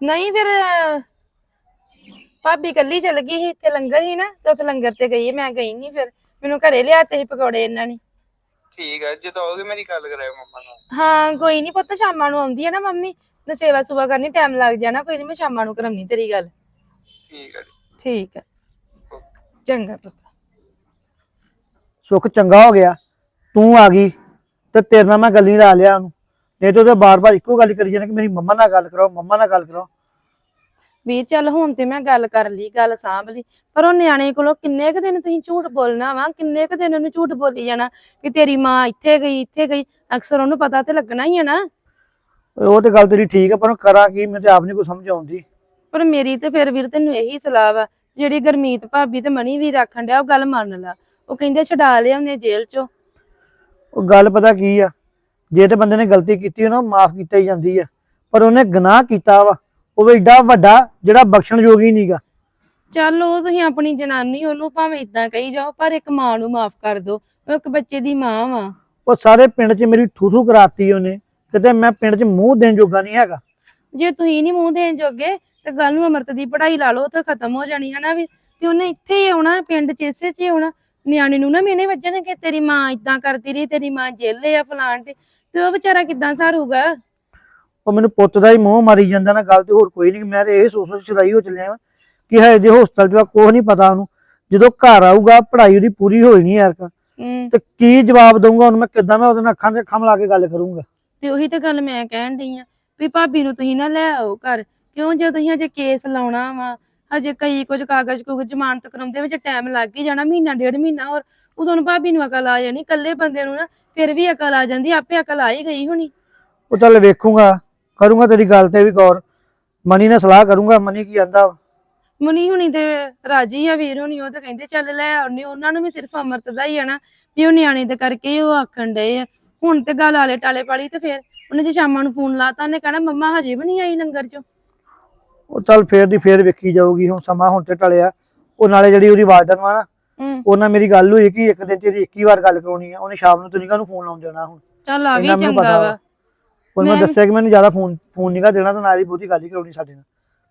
ਨਹੀਂ ਫਿਰ ਭਾਬੀ ਕੱਲੀ ਚਲ ਗਈ ਸੀ ਇੱਥੇ ਲੰਗਰ ਸੀ ਨਾ ਤੇ ਉੱਥੇ ਲੰਗਰ ਤੇ ਗਈ ਮੈਂ ਗਈ ਨਹੀਂ ਫਿਰ। ਮੈਨੂੰ ਘਰੇ ਲਿਆਤੇ ਸੀ ਪਕੌੜੇ ਇਹਨਾਂ ਨੇ। ਠੀਕ ਹੈ ਜਦੋਂ ਆਓਗੇ ਮੇਰੀ ਗੱਲ ਕਰਾਇਓ ਮੰਮਾ ਨਾਲ। ਹਾਂ ਕੋਈ ਨਹੀਂ ਪੁੱਤ ਸ਼ਾਮਾਂ ਨੂੰ ਆਉਂਦੀ ਹੈ ਨਾ ਮੰਮੀ ਨੇ ਸੇਵਾ ਸੁਵਾ ਕਰਨੀ ਟਾਈਮ ਲੱਗ ਜਾਣਾ ਕੋਈ ਨਹੀਂ ਮੈਂ ਸ਼ਾਮਾਂ ਨੂੰ ਕਰਾਉਣੀ ਤੇਰੀ ਗੱਲ। ਠੀਕ ਹੈ ਜੀ। ਠੀਕ ਹੈ ਚੰਗਾ ਪੁੱਤ। ਸੁੱਖ ਚੰਗਾ ਹੋ ਗਿਆ ਤੂੰ ਆ ਗਈ ਤੇ ਤੇਰੇ ਨਾਲ ਮੈਂ ਗੱਲੀ ਲਾ ਲਿਆ ਉਹਨੂੰ। ਨਹੀਂ ਤੇ ਉਹਦੇ ਬਾਰ-ਬਾਰ ਇੱਕੋ ਗੱਲ ਕਰੀ ਜਾਣਾ ਕਿ ਮੇਰੀ ਮੰਮਾ ਨਾਲ ਗੱਲ ਕਰੋ ਮੰਮਾ ਨਾਲ ਗੱਲ ਕਰੋ ਵੀ ਚੱਲ ਹੁਣ ਤੇ ਮੈਂ ਗੱਲ ਕਰ ਲਈ ਗੱਲ ਸਾਂਭ ਲਈ। ਪਰ ਉਹ ਨਿਆਣੇ ਕੋਲੋਂ ਕਿੰਨੇ ਕੁ ਦਿਨ ਤੁਸੀਂ ਝੂਠ ਬੋਲਣਾ ਵਾ? ਕਿੰਨੇ ਕੁ ਦਿਨ ਉਹਨੂੰ ਝੂਠ ਬੋਲੀ ਜਾਣਾ? ਵੀ ਤੇਰੀ ਮਾਂ ਇੱਥੇ ਗਈ ਇੱਥੇ ਗਈ। ਅਕਸਰ ਉਹਨੂੰ ਪਤਾ ਤੇ ਲੱਗਣਾ ਹੀ ਹੈ ਨਾ। ਉਹ ਤੇ ਗੱਲ ਤੇਰੀ ਠੀਕ ਆ ਪਰ ਕਰਾਂ ਕੀ? ਮੈਨੂੰ ਤੇ ਆਪ ਨਹੀਂ ਕੋਈ ਸਮਝ ਆਉਂਦੀ। ਪਰ ਮੇਰੀ ਤੇ ਫਿਰ ਵੀਰ ਤੈਨੂੰ ਇਹੀ ਸਲਾਹ ਵਾ ਜਿਹੜੀ ਗਰਮੀਤ ਭਾਬੀ ਤੇ ਮਣੀ ਵੀ ਰੱਖਣ ਡਿਆ ਉਹ ਗੱਲ ਮੰਨ ਲਾ। ਉਹ ਕਹਿੰਦੇ ਛਡਾ ਲਿਆਉਂਦੇ ਜੇਲ੍ਹ ਚੋਂ। ਉਹ ਗੱਲ ਪਤਾ ਕੀ ਆ? ਜੇ ਤੇ ਬੰਦੇ ਨੇ ਗਲਤੀ ਕੀਤੀ ਹੋਣਾ ਮਾਫ ਕੀਤਾ ਹੀ ਜਾਂਦੀ ਆ। ਪਰ ਉਹਨੇ ਗੁਨਾਹ ਕੀਤਾ ਵਾ ਉਹ ਏਡਾ ਵੱਡਾ ਜਿਹੜਾ ਬਖਸ਼ਣ ਯੋਗ ਹੀ ਨਹੀਂਗਾ ਚੱਲ ਉਹ ਤੁਸੀਂ ਆਪਣੀ ਜਨਾਨੀ ਉਹਨੂੰ ਭਾਵੇਂ ਇਦਾਂ ਕਹੀ ਜਾਓ ਪਰ ਇੱਕ ਮਾਂ ਨੂੰ ਮਾਫ ਕਰ ਦਿਓ ਉਹ ਇੱਕ ਬੱਚੇ ਦੀ ਮਾਂ ਵਾ। ਉਹ ਸਾਰੇ ਪਿੰਡ 'ਚ ਮੇਰੀ ਥੂ ਥੂ ਕਰਾਤੀ ਉਹਨੇ ਕਿਤੇ ਮੈਂ ਪਿੰਡ 'ਚ ਮੂੰਹ ਦੇਣ ਜੋਗਾ ਨਹੀਂ ਹੈਗਾ। ਜੇ ਤੁਸੀਂ ਨਹੀਂ ਮੂੰਹ ਦੇਣ ਜੋਗੇ ਤੇ ਗੱਲ ਨੂੰ ਅਮਰਤ ਦੀ ਪੜ੍ਹਾਈ ਲਾ ਲਓ ਤੇ ਖਤਮ ਹੋ ਜਾਣੀ ਹਨਾ ਵੀ? ਤੇ ਉਹਨੇ ਇੱਥੇ ਹੀ ਆਉਣਾ ਪਿੰਡ 'ਚ ਇਸੇ 'ਚ ਹੀ ਆਉਣਾ। ਨਿਆਣੇ ਨੂੰ ਨਾ ਮੈਨੇ ਵੱਜਣ ਕਿ ਤੇਰੀ ਮਾਂ ਇਦਾਂ ਕਰਦੀ ਰਹੀ ਤੇਰੀ ਮਾਂ ਜੇਲੇ ਆ ਫਲਾਣ ਤੇ ਤੇ ਉਹ ਵਿਚਾਰਾ ਕਿੱਦਾਂ ਸਾਰੂਗਾ? ਉਹ ਮੈਨੂੰ ਪੁੱਤ ਦਾ ਹੀ ਮੂੰਹ ਮਾਰੀ ਜਾਂਦਾ ਨਾ ਗੱਲ ਤੇ ਹੋਰ ਕੋਈ ਨਹੀਂ ਮੈਂ ਤੇ ਇਹ ਸੋਚ ਸੋਚ ਚਲਾਈ ਹੋ ਚੱਲਿਆ ਕਿ ਹੈ ਜੇ ਹੋਸਟਲ 'ਚ ਕੁਝ ਨਹੀਂ ਪਤਾ ਉਹਨੂੰ। ਜਦੋਂ ਘਰ ਆਊਗਾ ਪੜ੍ਹਾਈ ਉਹਦੀ ਪੂਰੀ ਹੋਈ ਨਹੀਂ ਯਾਰ ਤੇ ਕੀ ਜਵਾਬ ਦਊਂਗਾ ਉਹਨੂੰ ਮੈਂ ਕਿੱਦਾਂ ਮੈਂ ਉਹਦੇ ਨਾਲ ਅੱਖਾਂ 'ਚ ਅੱਖਾਂ ਮਿਲਾ ਕੇ ਗੱਲ ਕਰੂੰਗਾ? ਤੇ ਉਹੀ ਤਾਂ ਗੱਲ ਮੈਂ ਕਹਿਣ ਡਈ ਆ ਵੀ ਭਾਬੀ ਨੂੰ ਤੁਸੀਂ ਨਾ ਲੈ ਆਓ ਘਰ ਕਿਉਂ ਜੇ ਤੁਸੀਂ ਅਜੇ ਕੇਸ ਲਾਉਣਾ ਵਾ? ਅਜੇ ਕਈ ਕੁਝ ਕਾਗਜ਼ ਕੁਗਜ਼ ਜ਼ਮਾਨਤ ਕਰਾਉਂਦੇ ਵਿੱਚ ਟਾਈਮ ਲੱਗ ਹੀ ਜਾਣਾ ਮਹੀਨਾ ਡੇਢ ਮਹੀਨਾ ਹੋਰ। ਉਦੋਂ ਨੂੰ ਭਾਬੀ ਨੂੰ ਅਕਲ ਆ ਜਾਣੀ ਇਕੱਲੇ ਬੰਦੇ ਨੂੰ ਨਾ ਫਿਰ ਵੀ ਅਕਲ ਆ ਜਾਂਦੀ ਆਪੇ ਅਕਲ ਆ ਹੀ ਗਈ ਹੋਣੀ। ਉਹ ਚੱਲ ਵੇਖੂੰਗਾ ਕਰੂੰਗਾ ਤੇਰੀ ਗੱਲ ਤੇ ਵੀ ਗੌਰ। ਮਨੀ ਨਾਲ ਸਲਾਹ ਕਰੂੰਗਾ ਮਨੀ ਕੀ ਆਂਦਾ ਮਨੀ ਹੁਣੀ ਤੇ ਰਾਜੀ ਆ ਵੀਰ ਹੁਣੀ ਉਹ ਤਾਂ ਕਹਿੰਦੇ ਚੱਲ ਲੈ ਆਉਣੀ ਉਹਨਾਂ ਨੂੰ ਵੀ ਸਿਰਫ ਅਮਰਤ ਦਾ ਹੀ ਆ ਨਾ ਵੀ ਉਹ ਨਿਆਣੇ ਦੇ ਕਰਕੇ ਉਹ ਆਖਣ ਡਏ ਆ। ਹੁਣ ਤੇ ਗੱਲ ਆਲੇ ਟਾਲੇ ਪਾਲੀ ਤੇ ਫਿਰ ਉਹਨੇ ਜੇ ਸ਼ਾਮਾਂ ਨੂੰ ਫੋਨ ਲਾਤਾ ਉਹਨੇ ਕਹਿਣਾ ਮੰਮਾ ਹਜੇ ਵੀ ਨਹੀਂ ਆਈ ਲੰਗਰ ਚੋਂ। ਉਹ ਚੱਲ ਫੇਰ ਦੀ ਫੇਰ ਵੇਖੀ ਜਾਊਗੀ ਹੁਣ ਸਮਾਂ ਹੁਣ ਤੇ ਟਲਿਆ। ਉਹ ਨਾਲੇ ਜਿਹੜੀ ਉਹਦੀ ਵਾਰਡਨ ਵਾ ਨਾ ਹੂੰ। ਉਹਨਾਂ ਮੇਰੀ ਗੱਲ ਹੋਈ ਕਿ ਇੱਕ ਦਿਨ ਚ ਇਹਦੀ 21 ਵਾਰ ਗੱਲ ਕਰਾਉਣੀ ਆ। ਉਹਨੇ ਸ਼ਾਮ ਨੂੰ ਤਨੀਕਾ ਨੂੰ ਫੋਨ ਲਾਉਣ ਜਾਣਾ ਹੁਣ? ਚੱਲ ਆ ਵੀ ਚੰਗਾ ਵਾ। ਵਾ। ਉਹ ਮੈਂ ਦੱਸਿਆ ਕਿ ਮੈਨੂੰ ਜ਼ਿਆਦਾ ਫੋਨ ਫੋਨ ਨਹੀਂਗਾ ਦੇਣਾ ਤਾਂ ਨਾਲ ਹੀ ਬਹੁਤੀ ਗੱਲ ਹੀ ਕਰਾਉਣੀ ਸਾਡੇ ਨਾਲ।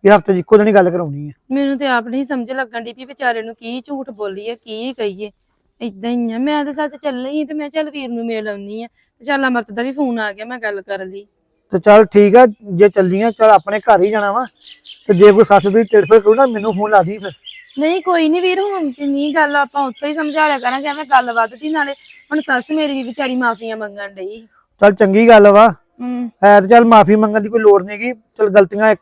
ਇਹ ਹਫ਼ਤੇ 'ਚ ਇੱਕੋ ਦਿਨ ਹੀ ਗੱਲ ਕਰਾਉਣੀ ਹੈ ਮੈਨੂੰ ਤੇ ਆਪ ਨਹੀਂ ਸਮਝ ਲੱਗਣ ਦੀ ਵੀ ਵਿਚਾਰੇ ਨੂੰ ਕੀ ਝੂਠ ਬੋਲੀਏ ਕੀ ਕਹੀਏ। ਇਦਾਂ ਹੀ ਆ। ਮੈਂ ਤਾਂ ਸੱਚ ਚੱਲਣੀ ਸੀ ਤੇ ਮੈਂ ਚੱਲ ਵੀਰ ਨੂੰ ਮਿਲ ਆਉਣੀ ਆ। ਤੇ ਚੱਲ ਅਮਰਤ ਦਾ ਵੀ ਫੋਨ ਆ ਗਿਆ ਮੈਂ ਗੱਲ ਕਰ ਲਈ। ਤੇ ਚੱਲ ਠੀਕ ਆ ਜੇ ਚੱਲੀਆਂ ਚੱਲ ਆਪਣੇ ਘਰ ਹੀ ਜਾਣਾ ਵਾ। ਤੇ ਜੇ ਕੋਈ ਸੱਸ ਦੀ ਟਿੜਫੇ ਕਰੂ ਨਾ ਮੈਨੂੰ ਫੋਨ ਲਾ ਦੀ ਫਿਰ। ਨਹੀਂ ਕੋਈ ਨਹੀਂ ਵੀਰ ਹੁਣ ਤੇ ਨਹੀਂ ਗੱਲ ਆਪਾਂ ਉੱਥੇ ਹੀ ਸਮਝਾ ਲਿਆ ਕਰਾਂਗੇ ਐਵੇਂ ਗੱਲ ਵੱਧਦੀ ਨਾਲੇ ਹੁਣ ਸੱਸ ਮੇਰੀ ਵੀ ਵਿਚਾਰੀ ਮਾਫੀਆਂ ਮੰਗਣ ਡਈ ਚੱਲ ਚੰਗੀ ਗੱਲ ਵਾ। ਹੂੰ। ਹੈ ਤੇ ਚੱਲ ਮਾਫੀ ਮੰਗਣ ਦੀ ਕੋਈ ਲੋੜ ਨਹੀਂਗੀ ਚੱਲ ਗਲਤੀਆਂ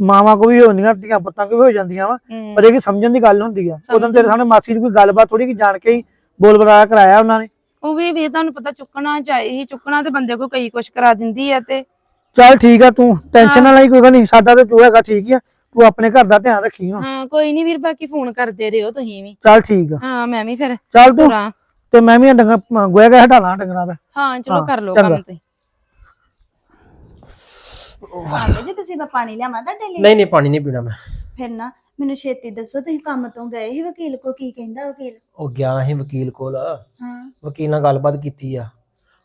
ਮਾਵਾਂ ਕੋ ਵੀ ਹੁੰਦੀਆਂ ਧੀਆਂ ਪੁੱਤਾਂ ਕੋ ਵੀ ਹੋ ਜਾਂਦੀਆਂ ਵਾ। ਪਰ ਇਹ ਕਿ ਸਮਝਣ ਦੀ ਗੱਲ ਹੁੰਦੀ ਆ। ਉਦੋਂ ਤੇਰੇ ਸਾਹਮਣੇ ਮਾਸੀ ਦੀ ਕੋਈ ਗੱਲਬਾਤ ਥੋੜੀ ਕਿ ਜਾਣ ਕੇ ਹੀ ਬੋਲ ਬਰਾਇਆ ਕਰਾਇਆ ਉਹਨਾਂ ਨੇ। ਉਹ ਵੀ ਵੀ ਤੁਹਾਨੂੰ ਪਤਾ ਚੁੱਕਣਾ ਚਾਹੀਏ ਚੁੱਕਣਾ ਤੇ ਬੰਦੇ ਕੋ ਕਈ ਕੁਛ ਕਰਾ ਦਿੰਦੀ ਆ ਤੇ। ਚੱਲ ਠੀਕ ਆ ਤੂੰ ਟੈਨਸ਼ਨ ਨਾ ਲਈ ਕੋਈ ਗੱਲ ਨਹੀਂ ਸਾਡਾ ਤੇ ਜੋ ਹੈਗਾ ਠੀਕ ਹੀ ਆ ਤੂੰ ਆਪਣੇ ਘਰ ਦਾ ਧਿਆਨ ਰੱਖੀ ਹੁਣ ਹਾਂ ਕੋਈ ਨਹੀਂ ਵੀਰ ਬਾਕੀ ਫੋਨ ਕਰਦੇ ਰਹੋ ਤੁਸੀਂ ਵੀ। ਚੱਲ ਠੀਕ ਆ। ਹਾਂ ਮੈਂ ਵੀ ਫਿਰ ਚੱਲ ਤੂੰ ਤੁਰਾਂ। ਤੇ ਮੈਂ ਵੀ ਡੰਗਾ ਗੋਇਆ ਗਿਆ ਹਟਾ ਲਾਂ ਡੰਗਰਾਂ ਦਾ। ਹਾਂ ਚਲੋ ਹਾਂ, ਕਰ ਲਓ ਚੰਗਾ। ਕੰਮ ਤੇ ਆਂਦੇ ਜੀ ਤੁਸੀਂ ਮੈਂ ਪਾਣੀ ਲਿਆਵਾਂ ਤੁਹਾਡੇ ਲਈ? ਨਹੀਂ ਨਹੀਂ ਪਾਣੀ ਨਹੀਂ ਪੀਣਾ ਮੈਂ। ਫਿਰ ਨਾ ਮੈਨੂੰ ਛੇਤੀ ਦੱਸੋ ਤੁਸੀਂ ਕੰਮ ਤੋਂ ਗਏ ਸੀ ਵਕੀਲ ਕੋ ਕੀ ਕਹਿੰਦਾ ਵਕੀਲ? ਉਹ ਗਿਆ ਸੀ ਵਕੀਲ ਕੋਲ। ਹਾਂ। ਵਕੀਲ ਨਾਲ ਗੱਲਬਾਤ ਕੀਤੀ ਆ।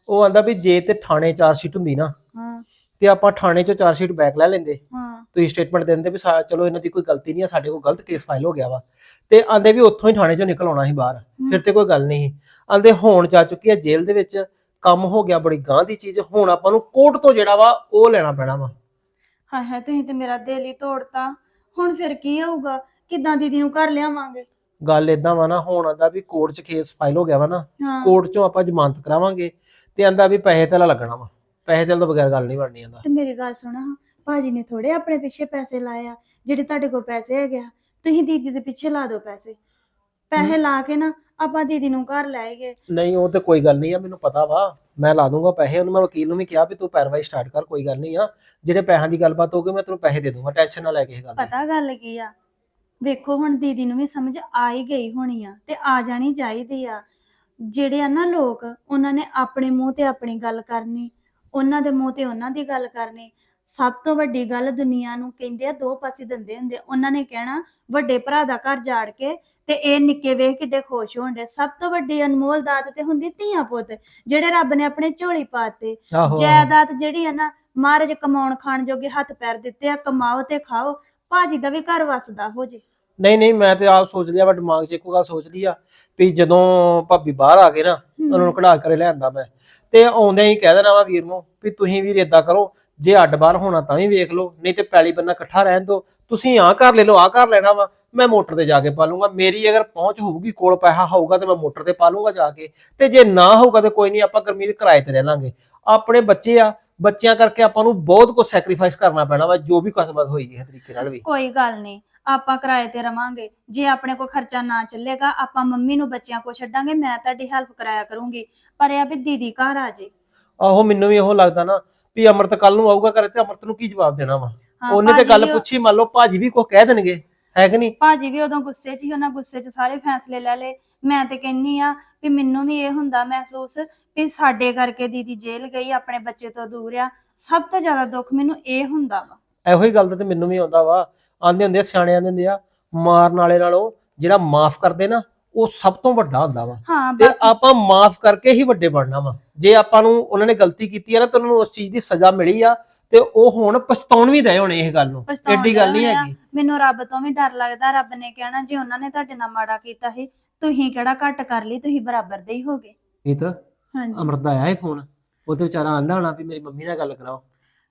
ਉਹ ਆਂਦਾ ਵੀ ਜੇ ਤੇ ਥਾਣੇ ਚਾਰਜ ਸ਼ੀਟ ਹੁੰਦੀ ਨਾ ਹਾਂ। ਤੇ ਆਪਾਂ ਥਾਣੇ ਚੋਂ ਚਾਰਜ ਸ਼ੀਟ ਬੈਕ ਲੈ ਲੈਂਦੇ। ਹਾਂ। ਤੁਸੀਂ ਸਟੇਟਮੈਂਟ ਦਿੰਦੇ ਵੀ ਸਾ- ਚਲੋ ਇਹਨਾਂ ਦੀ ਕੋਈ ਗਲਤੀ ਨਹੀਂ ਆ ਸਾਡੇ ਕੋਲ ਗਲਤ ਕੇਸ ਫਾਈਲ ਹੋ ਗਿਆ ਵਾ। ਤੇ ਆਂਦੇ ਵੀ ਉੱਥੋਂ ਹੀ ਥਾਣੇ ਚੋਂ ਨਿਕਲ ਆਉਣਾ ਸੀ ਬਾਹਰ। ਫਿਰ ਤੇ ਕੋਈ ਗੱਲ ਨਹੀਂ ਆਂਦੇ ਹੋਣ ਜਾ ਚੁੱਕੀ ਆ ਜੇਲ੍ਹ ਦੇ ਵਿੱਚ। ਕੰਮ ਹੋ ਗਿਆ ਬੜੀ ਗਾਂ ਦੀ ਚੀਜ਼। ਹੁਣ ਆਪਾਂ ਨੂੰ ਕੋਰਟ ਤੋਂ ਜਿਹੜਾ ਵਾ ਉਹ ਲੈਣਾ ਪੈਣਾ ਵਾ। ਹਾਏ ਹਾਏ ਤੁਸੀਂ ਤੇ ਮੇਰਾ ਦਿਲ ਹੀ ਤੋੜਤਾ। ਹੁਣ ਫਿਰ ਕੀ ਹੋਊਗਾ ਕਿੱਦਾਂ ਦੀਦੀ ਨੂੰ ਘਰ ਲਿਆਵਾਂਗੇ? ਗੱਲ ਇਦਾਂ ਵਾ ਨਾ ਹੁਣ ਆਂਦਾ ਵੀ ਕੋਰਟ 'ਚ ਕੇਸ ਫਾਈਲ ਹੋ ਗਿਆ ਵਾ ਨਾ ਹਾਂ। ਕੋਰਟ 'ਚੋਂ ਆਪਾਂ ਜ਼ਮਾਨਤ ਕਰਾਵਾਂਗੇ ਤੇ ਆਂਦਾ ਵੀ ਪੈਸੇ ਤੇ ਲੱਗਣਾ ਵਾ। ਪੈਸੇ ਤੇ ਤੋਂ ਬਗੈਰ ਗੱਲ ਨਹੀਂ ਬਣਨੀ ਆਂਦਾ। ਤੇ ਮੇਰੀ ਗੱਲ ਸੁਣਾ ਭਾਜੀ ਨੇ ਥੋੜੇ ਆਪਣੇ ਪਿੱਛੇ ਪੈਸੇ ਲਾਏ ਆ ਜਿਹੜੇ ਤੁਹਾਡੇ ਕੋਲ ਪੈਸੇ ਹੈਗੇ ਆ ਤੁਸੀਂ ਦੀਦੀ ਦੇ ਪਿੱਛੇ ਲਾ ਦਿਓ ਪੈਸੇ। ਪੈਸੇ ਲਾ ਕੇ ਨਾ ਆਪਾਂ ਦੀਦੀ ਨੂੰ ਘਰ ਲੈ ਗਏ ਨਹੀਂ ਉਹ ਤੇ ਕੋਈ ਗੱਲ ਨਹੀਂ ਆ ਮੈਨੂੰ ਪਤਾ ਵਾ। ਮੈਂ ਲਾ ਦੂੰਗਾ ਪੈਸੇ ਉਹਨੂੰ ਮੈਂ ਵਕੀਲ ਨੂੰ ਵੀ ਕਿਹਾ ਵੀ ਤੂੰ ਪੈਰਵਾਈ ਸਟਾਰਟ ਕਰ ਕੋਈ ਗੱਲ ਨਹੀਂ ਆ। ਜਿਹੜੇ ਪੈਸਿਆਂ ਦੀ ਗੱਲਬਾਤ ਹੋਊਗੀ ਮੈਂ ਤੈਨੂੰ ਪੈਸੇ ਦੇ ਦੂੰਗਾ ਟੈਨਸ਼ਨ ਨਾ ਲੈ ਕੇ ਇਹ ਗੱਲ ਦੀ। ਪਤਾ ਗੱਲ ਕੀ ਆ? ਵੇਖੋ ਹੁਣ ਦੀਦੀ ਨੂੰ ਵੀ ਸਮਝ ਆ ਹੀ ਗਈ ਹੋਣੀ ਆ ਤੇ ਆ ਜਾਣੀ ਚਾਹੀਦੀ ਆ। ਜਿਹੜੇ ਆ ਨਾ ਲੋਕ ਉਹਨਾਂ ਨੇ ਆਪਣੇ ਮੂੰਹ ਤੇ ਆਪਣੀ ਗੱਲ ਕਰਨੀ ਉਹਨਾਂ ਦੇ ਮੂੰਹ ਤੇ ਉਹਨਾਂ ਦੀ ਗੱਲ ਕਰਨੀ। ਸਭ ਤੋਂ ਵੱਡੀ ਗੱਲ ਦੁਨੀਆ ਨੂੰ ਕਹਿੰਦੇ ਆ ਦੋ ਪਾਸੇ ਦੰਦੇ ਹੁੰਦੇ ਆ। ਉਹਨਾਂ ਨੇ ਕਹਿਣਾ ਵੱਡੇ ਭਰਾ ਦਾ ਘਰ ਜਾੜ ਕੇ ਤੇ ਇਹ ਨਿੱਕੇ ਵੇਖ ਕਿੱਡੇ ਖੁਸ਼ ਹੋਣਦੇ ਸਭ ਤੋਂ ਵੱਡੀ ਅਨਮੋਲ ਦਾਤ ਤੇ ਹੁੰਦੀ ਧੀਆਂ ਪੁੱਤ ਜਿਹੜੇ ਰੱਬ ਨੇ ਆਪਣੇ ਝੋਲੀ ਪਾਤੇ। ਆਹੋ। ਜਾਇਦਾਦ ਜਿਹੜੀ ਆ ਨਾ ਮਹਾਰਾਜ ਕਮਾਉਣ ਖਾਣ ਜੋਗੇ ਹੱਥ ਪੈਰ ਦਿੱਤੇ ਆ ਕਮਾਓ ਤੇ ਖਾਓ ਭਾਜੀ ਦਾ ਵੀ ਘਰ ਵਸਦਾ ਹੋ ਜੇ। ਨਹੀਂ ਨਹੀਂ ਮੈਂ ਤੇ ਆਪ ਸੋਚ ਲਿਆ ਵਾ ਦਿਮਾਗ 'ਚ ਇੱਕੋ ਗੱਲ ਸੋਚ ਲਈ ਆ ਵੀ ਜਦੋਂ ਭਾਬੀ ਬਾਹਰ ਆ ਗਏ ਨਾ ਉਹਨਾਂ ਨੂੰ ਕਢਾ ਕੇ ਲਿਆਂਦਾ ਮੈਂ। ਤੇ ਆਉਂਦਿਆਂ ਹੀ ਕਹਿ ਦੇਣਾ ਵਾ ਵੀਰ ਨੂੰ ਵੀ ਤੁਸੀਂ ਵੀਰ ਏਦਾਂ ਕਰੋ ਜੇ ਅੱਡ ਬਾਹਰ ਹੋਣਾ ਤਾਂ ਵੀ ਵੇਖ ਲਓ, ਨਹੀਂ ਤੇ ਪੈਲੀ ਬੰਨਾ ਇਕੱਠਾ ਰਹਿਣ ਦਿਓ। ਤੁਸੀਂ ਆਹ ਕਰ ਲੈ ਲਓ, ਆਹ ਕਰ ਲੈਣਾ ਵਾ, ਮੈਂ ਮੋਟਰ ਤੇ ਜਾ ਕੇ ਪਾ ਲੂੰਗਾ ਮੇਰੀ ਅਗਰ ਪਹੁੰਚ ਹੋਊਗੀ, ਕੋਲ ਪੈਸਾ ਹੋਊਗਾ ਤੇ ਮੈਂ ਮੋਟਰ ਤੇ ਪਾ ਲੂੰਗਾ ਜਾ ਕੇ। ਤੇ ਜੇ ਨਾ ਹੋਊਗਾ ਤੇ ਕੋਈ ਨਹੀਂ, ਆਪਾਂ ਗਰਮੀਤ ਕਿਰਾਏ ਤੇ ਰਹਿ ਲਾਂਗੇ। ਆਪਣੇ ਬੱਚੇ ਆ, ਬੱਚਿਆਂ ਕਰਕੇ ਆਪਾਂ ਨੂੰ ਬਹੁਤ ਕੁਝ ਸੈਕਰੀਫਾਈਸ ਕਰਨਾ ਪੈਣਾ ਵਾ, ਜੋ ਵੀ ਕਸਮਤ ਹੋਈ ਇਹ ਤਰੀਕੇ ਨਾਲ ਵੀ। ਕੋਈ ਗੱਲ ਨਹੀਂ, ਆਪਾਂ ਕਿਰਾਏ ਤੇ ਰਵਾਂਗੇ। ਜੇ ਆਪਣੇ ਕੋ ਖਰਚਾ ਨਾ ਚੱਲੇਗਾ, ਆਪਾਂ ਮੰਮੀ ਨੂੰ ਬੱਚਿਆਂ ਕੋ ਛੱਡਾਂਗੇ, ਮੈਂ ਤੁਹਾਡੀ ਹੈਲਪ ਕਰਾਇਆ ਕਰੂੰਗੀ। ਪਰ ਇਹ ਆ ਵੀ ਦੀਦੀ ਘਰ ਆ ਜੇ। ਆਹੋ ਮੈਨੂੰ ਵੀ ਇਹੋ ਲੱਗਦਾ ਨਾ ਵੀ ਅਮਰਤ ਕੱਲ ਨੂੰ ਆਊਗਾ ਘਰੇ ਤੇ ਅਮਰਤ ਨੂੰ ਕੀ ਜਵਾਬ ਦੇਣਾ ਵਾ? ਹਾਂ, ਉਹਨੇ ਤੇ ਭਾਜੀ ਗੱਲ ਵੀ ਉਹ- ਪੁੱਛੀ ਮੰਨ ਲਓ ਭਾਜੀ ਵੀ ਕੁਝ ਕਹਿ ਦੇਣਗੇ ਹੈ ਕਿ ਨਹੀਂ? ਭਾਜੀ ਵੀ ਉਦੋਂ ਗੁੱਸੇ 'ਚ ਹੀ ਉਹਨਾਂ ਗੁੱਸੇ 'ਚ ਸਾਰੇ ਫੈਸਲੇ ਲੈ ਲਏ। ਮੈਂ ਤੇ ਕਹਿੰਨੀ ਆ ਵੀ ਮੈਨੂੰ ਵੀ ਇਹ ਹੁੰਦਾ ਮਹਿਸੂਸ ਵੀ ਸਾਡੇ ਕਰਕੇ ਦੀਦੀ ਜੇਲ੍ਹ ਗਈ ਆਪਣੇ ਬੱਚੇ ਤੋਂ ਦੂਰ ਆ। ਸਭ ਤੋਂ ਜ਼ਿਆਦਾ ਦੁੱਖ ਮੈਨੂੰ ਇਹ ਹੁੰਦਾ ਵਾ। ਇਹੋ ਹੀ ਗੱਲ ਤਾਂ ਤੇ ਮੈਨੂੰ ਵੀ ਆਉਂਦਾ ਵਾ। ਆਂਦੇ ਹੁੰਦੇ ਆ ਸਿਆਣੇ ਆਂਦੇ ਹੁੰਦੇ ਆ ਮਾਰਨ ਵਾਲੇ ਨਾਲੋਂ ਜਿਹੜਾ ਮਾਫ ਕਰਦੇ ਨਾ ਉਹ ਸਭ ਤੋਂ ਵੱਡਾ ਹੁੰਦਾ ਵਾ। ਹਾਂ ਤੇ ਆਪਾਂ ਮਾਫ ਕਰਕੇ ਹੀ ਵੱਡੇ ਬਣਨਾ ਵਾ। ਜੇ ਆਪਾਂ ਨੂੰ ਉਹਨਾਂ ਨੇ ਗਲਤੀ ਕੀਤੀ ਆ ਨਾ ਤਾਂ ਉਹਨਾਂ ਨੂੰ ਉਸ ਚੀਜ਼ ਦੀ ਸਜ਼ਾ ਮਿਲੀ ਆ ਤੇ ਉਹ ਹੁਣ ਪਛਤਾਉਣ ਵੀ ਦਏ ਹੋਣੇ ਇਹ ਗੱਲ ਨੂੰ। ਪਛਤਾਉਣ ਐਡੀ ਗੱਲ ਨਹੀਂ। ਹੈਗੀ। ਮੈਨੂੰ ਰੱਬ ਤੋਂ ਵੀ ਡਰ ਲੱਗਦਾ। ਰੱਬ ਨੇ ਕਹਿਣਾ ਜੇ ਉਹਨਾਂ ਨੇ ਤੁਹਾਡੇ ਨਾਲ ਮਾੜਾ ਕੀਤਾ ਸੀ ਤੁਸੀਂ ਕਿਹੜਾ ਘੱਟ ਕਰ ਲਈ ਤੁਸੀਂ ਬਰਾਬਰ ਦੇ ਹੀ ਹੋਗੇ ਇਹ ਤਾਂ ਹਾਂਜੀ। ਅਮਰਤ ਦਾ ਆਇਆ ਹੀ ਫੋਨ। ਉਹਦੇ ਵਿਚਾਰਾ ਆਂਦਾ ਹੋਣਾ ਵੀ ਮੇਰੀ ਮੰਮੀ ਨਾਲ ਗੱਲ ਕਰਾਓ।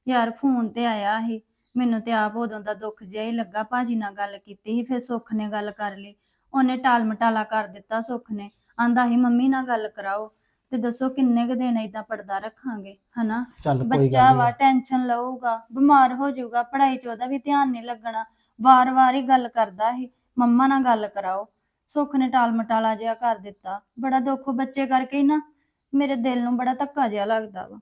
ਯਾਰ ਫੋਨ ਤੇ ਆਇਆ ਸੀ। ਮੈਨੂੰ ਤੇ ਆਪ ਉਦੋਂ ਦਾ ਦੁੱਖ ਜਿਹਾ ਹੀ ਲੱਗਾ। ਭਾਜੀ ਨਾਲ ਗੱਲ ਕੀਤੀ ਸੀ ਫਿਰ ਸੁੱਖ ਨੇ ਗੱਲ ਕਰ ਲਈ। ਉਹਨੇ ਟਾਲ ਮਟਾਲਾ ਕਰ ਦਿੱਤਾ ਸੁੱਖ ਨੇ। ਆਂਦਾ ਸੀ ਮੰਮੀ ਨਾਲ ਗੱਲ ਕਰਾਓ ਤੇ ਦੱਸੋ ਕਿੰਨੇ ਕੁ ਦਿਨ ਏਦਾਂ ਪਰਦਾ ਰੱਖਾਂਗੇ ਹਨਾ? ਚੱਲ ਕੋਈ ਬੱਚਾ ਵਾ ਟੈਨਸ਼ਨ ਲਊਗਾ ਬਿਮਾਰ ਹੋ ਜਾਊਗਾ ਪੜ੍ਹਾਈ 'ਚ ਉਹਦਾ ਵੀ ਧਿਆਨ ਨਹੀਂ ਲੱਗਣਾ। ਵਾਰ-ਵਾਰ ਹੀ ਗੱਲ ਕਰਦਾ ਸੀ ਮੰਮਾ ਨਾਲ ਗੱਲ ਕਰਾਓ। ਸੁੱਖ ਨੇ ਟਾਲ ਮਟਾਲਾ ਜਿਹਾ ਕਰ ਦਿੱਤਾ। ਬੜਾ ਦੁੱਖ ਬੱਚੇ ਕਰਕੇ ਹੀ ਨਾ ਮੇਰੇ ਦਿਲ ਨੂੰ ਬੜਾ ਧੱਕਾ ਜਿਹਾ ਲੱਗਦਾ ਵਾ।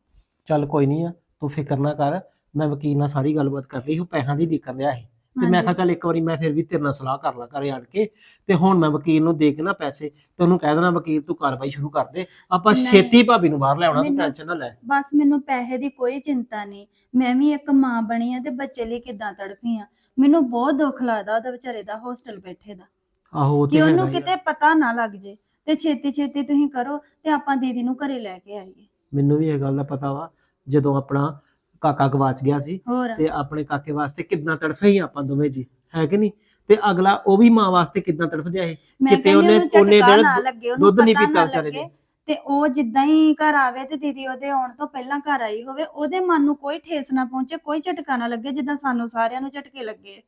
ਚੱਲ ਕੋਈ ਨਹੀਂ ਆ ਤੂੰ ਫਿਕਰ ਨਾ ਕਰ ਮੈਂ ਵਕੀਲ ਨਾਲ ਸਾਰੀ ਗੱਲਬਾਤ ਕਰ ਲਈ ਉਹ ਪੈਸਿਆਂ ਦੀ ਦਿੱਕਤ ਰਿਹਾ ਸੀ। ਤੇ ਮੈਂ। ਕਿਹਾ ਚੱਲ ਇੱਕ ਵਾਰੀ ਮੈਂ ਫਿਰ ਵੀ ਤੇਰੇ ਨਾਲ ਸਲਾਹ ਕਰ ਲਾਂ ਘਰੇ ਆਣ ਕੇ ਤੇ ਹੁਣ ਮੈਂ ਵਕੀਲ ਨੂੰ ਦੇ ਕੇ ਨਾ ਪੈਸੇ ਤੇ ਉਹਨੂੰ ਕਹਿ ਦੇਣਾ ਵਕੀਲ ਤੂੰ ਕਾਰਵਾਈ ਸ਼ੁਰੂ ਕਰ ਦੇ ਆਪਾਂ ਨਹੀਂ। ਛੇਤੀ ਭਾਬੀ ਨੂੰ ਬਾਹਰ ਲੈ ਆਉਣਾ ਤੂੰ ਮੈਨੂੰ- ਟੈਨਸ਼ਨ ਨਾ ਲੈ ਬਸ ਮੈਨੂੰ ਪੈਸੇ ਦੀ ਕੋਈ ਚਿੰਤਾ ਨਹੀਂ ਮੈਂ ਵੀ ਇੱਕ ਮਾਂ ਬਣੀ ਆ ਤੇ ਬੱਚੇ ਲਈ ਕਿੱਦਾਂ ਤੜਫੀ ਆ ਮੈਨੂੰ ਬਹੁਤ ਦੁੱਖ ਲੱਗਦਾ ਉਹਦੇ ਵਿਚਾਰੇ ਦਾ ਹੋਸਟਲ ਬੈਠੇ ਦਾ ਆਹੋ ਉਹ ਤੇ ਕਿ ਉਹਨੂੰ ਹੈਗਾ ਹੀ ਆ। ਕਿਤੇ ਪਤਾ ਨਾ ਲੱਗ ਜੇ ਤੇ ਛੇਤੀ ਛੇਤੀ ਤੁਸੀਂ ਕਰੋ ਤੇ ਆਪਾਂ ਦੀਦੀ ਨੂੰ ਘਰੇ ਲੈ ਕੇ ਆਈਏ ਮੈਨੂੰ ਵੀ ਇਹ ਗੱਲ ਦਾ ਪਤਾ ਵਾ ਜਦੋਂ ਆਪਣਾ ਕਾਕਾ ਗਵਾਚ ਗਿਆ ਸੀ ਹੋਰ? ਤੇ ਆਪਣੇ ਕਾਕੇ ਵਾਸਤੇ ਕਿੰਨਾ ਤੜਫੇ ਹੀ ਆਪਾਂ ਦੋਵੇਂ ਜੀ? ਹੈ ਕਿ ਨਹੀਂ? ਤੇ ਅਗਲਾ ਉਹ ਵੀ ਮਾਂ ਵਾਸਤੇ ਕਿੰਨਾ ਤੜਫਦਿਆ ਸੀ ਕਿਤੇ ਉਹਨੇ ਝਟਕਾ ਦਿਨ ਦੁੱਧ ਨਹੀਂ ਪਤਾ ਵਿਚਾਰੇ ਨੇ। ਤੇ ਉਹ ਜਿੱਦਾਂ ਹੀ ਘਰ ਆਵੇ ਤੇ ਦੀਦੀ ਉਹਦੇ ਆਉਣ ਤੋਂ ਪਹਿਲਾਂ ਘਰ ਆਈ ਹੋਵੇ ਉਹਦੇ ਮਨ ਨੂੰ ਕੋਈ ਠੇਸ ਨਾ ਪਹੁੰਚੇ ਕੋਈ ਝਟਕਾ ਨਾ ਲੱਗੇ ਜਿੱਦਾਂ ਸਾਨੂੰ ਸਾਰਿਆਂ ਨੂੰ ਝਟਕੇ ਲੱਗੇ।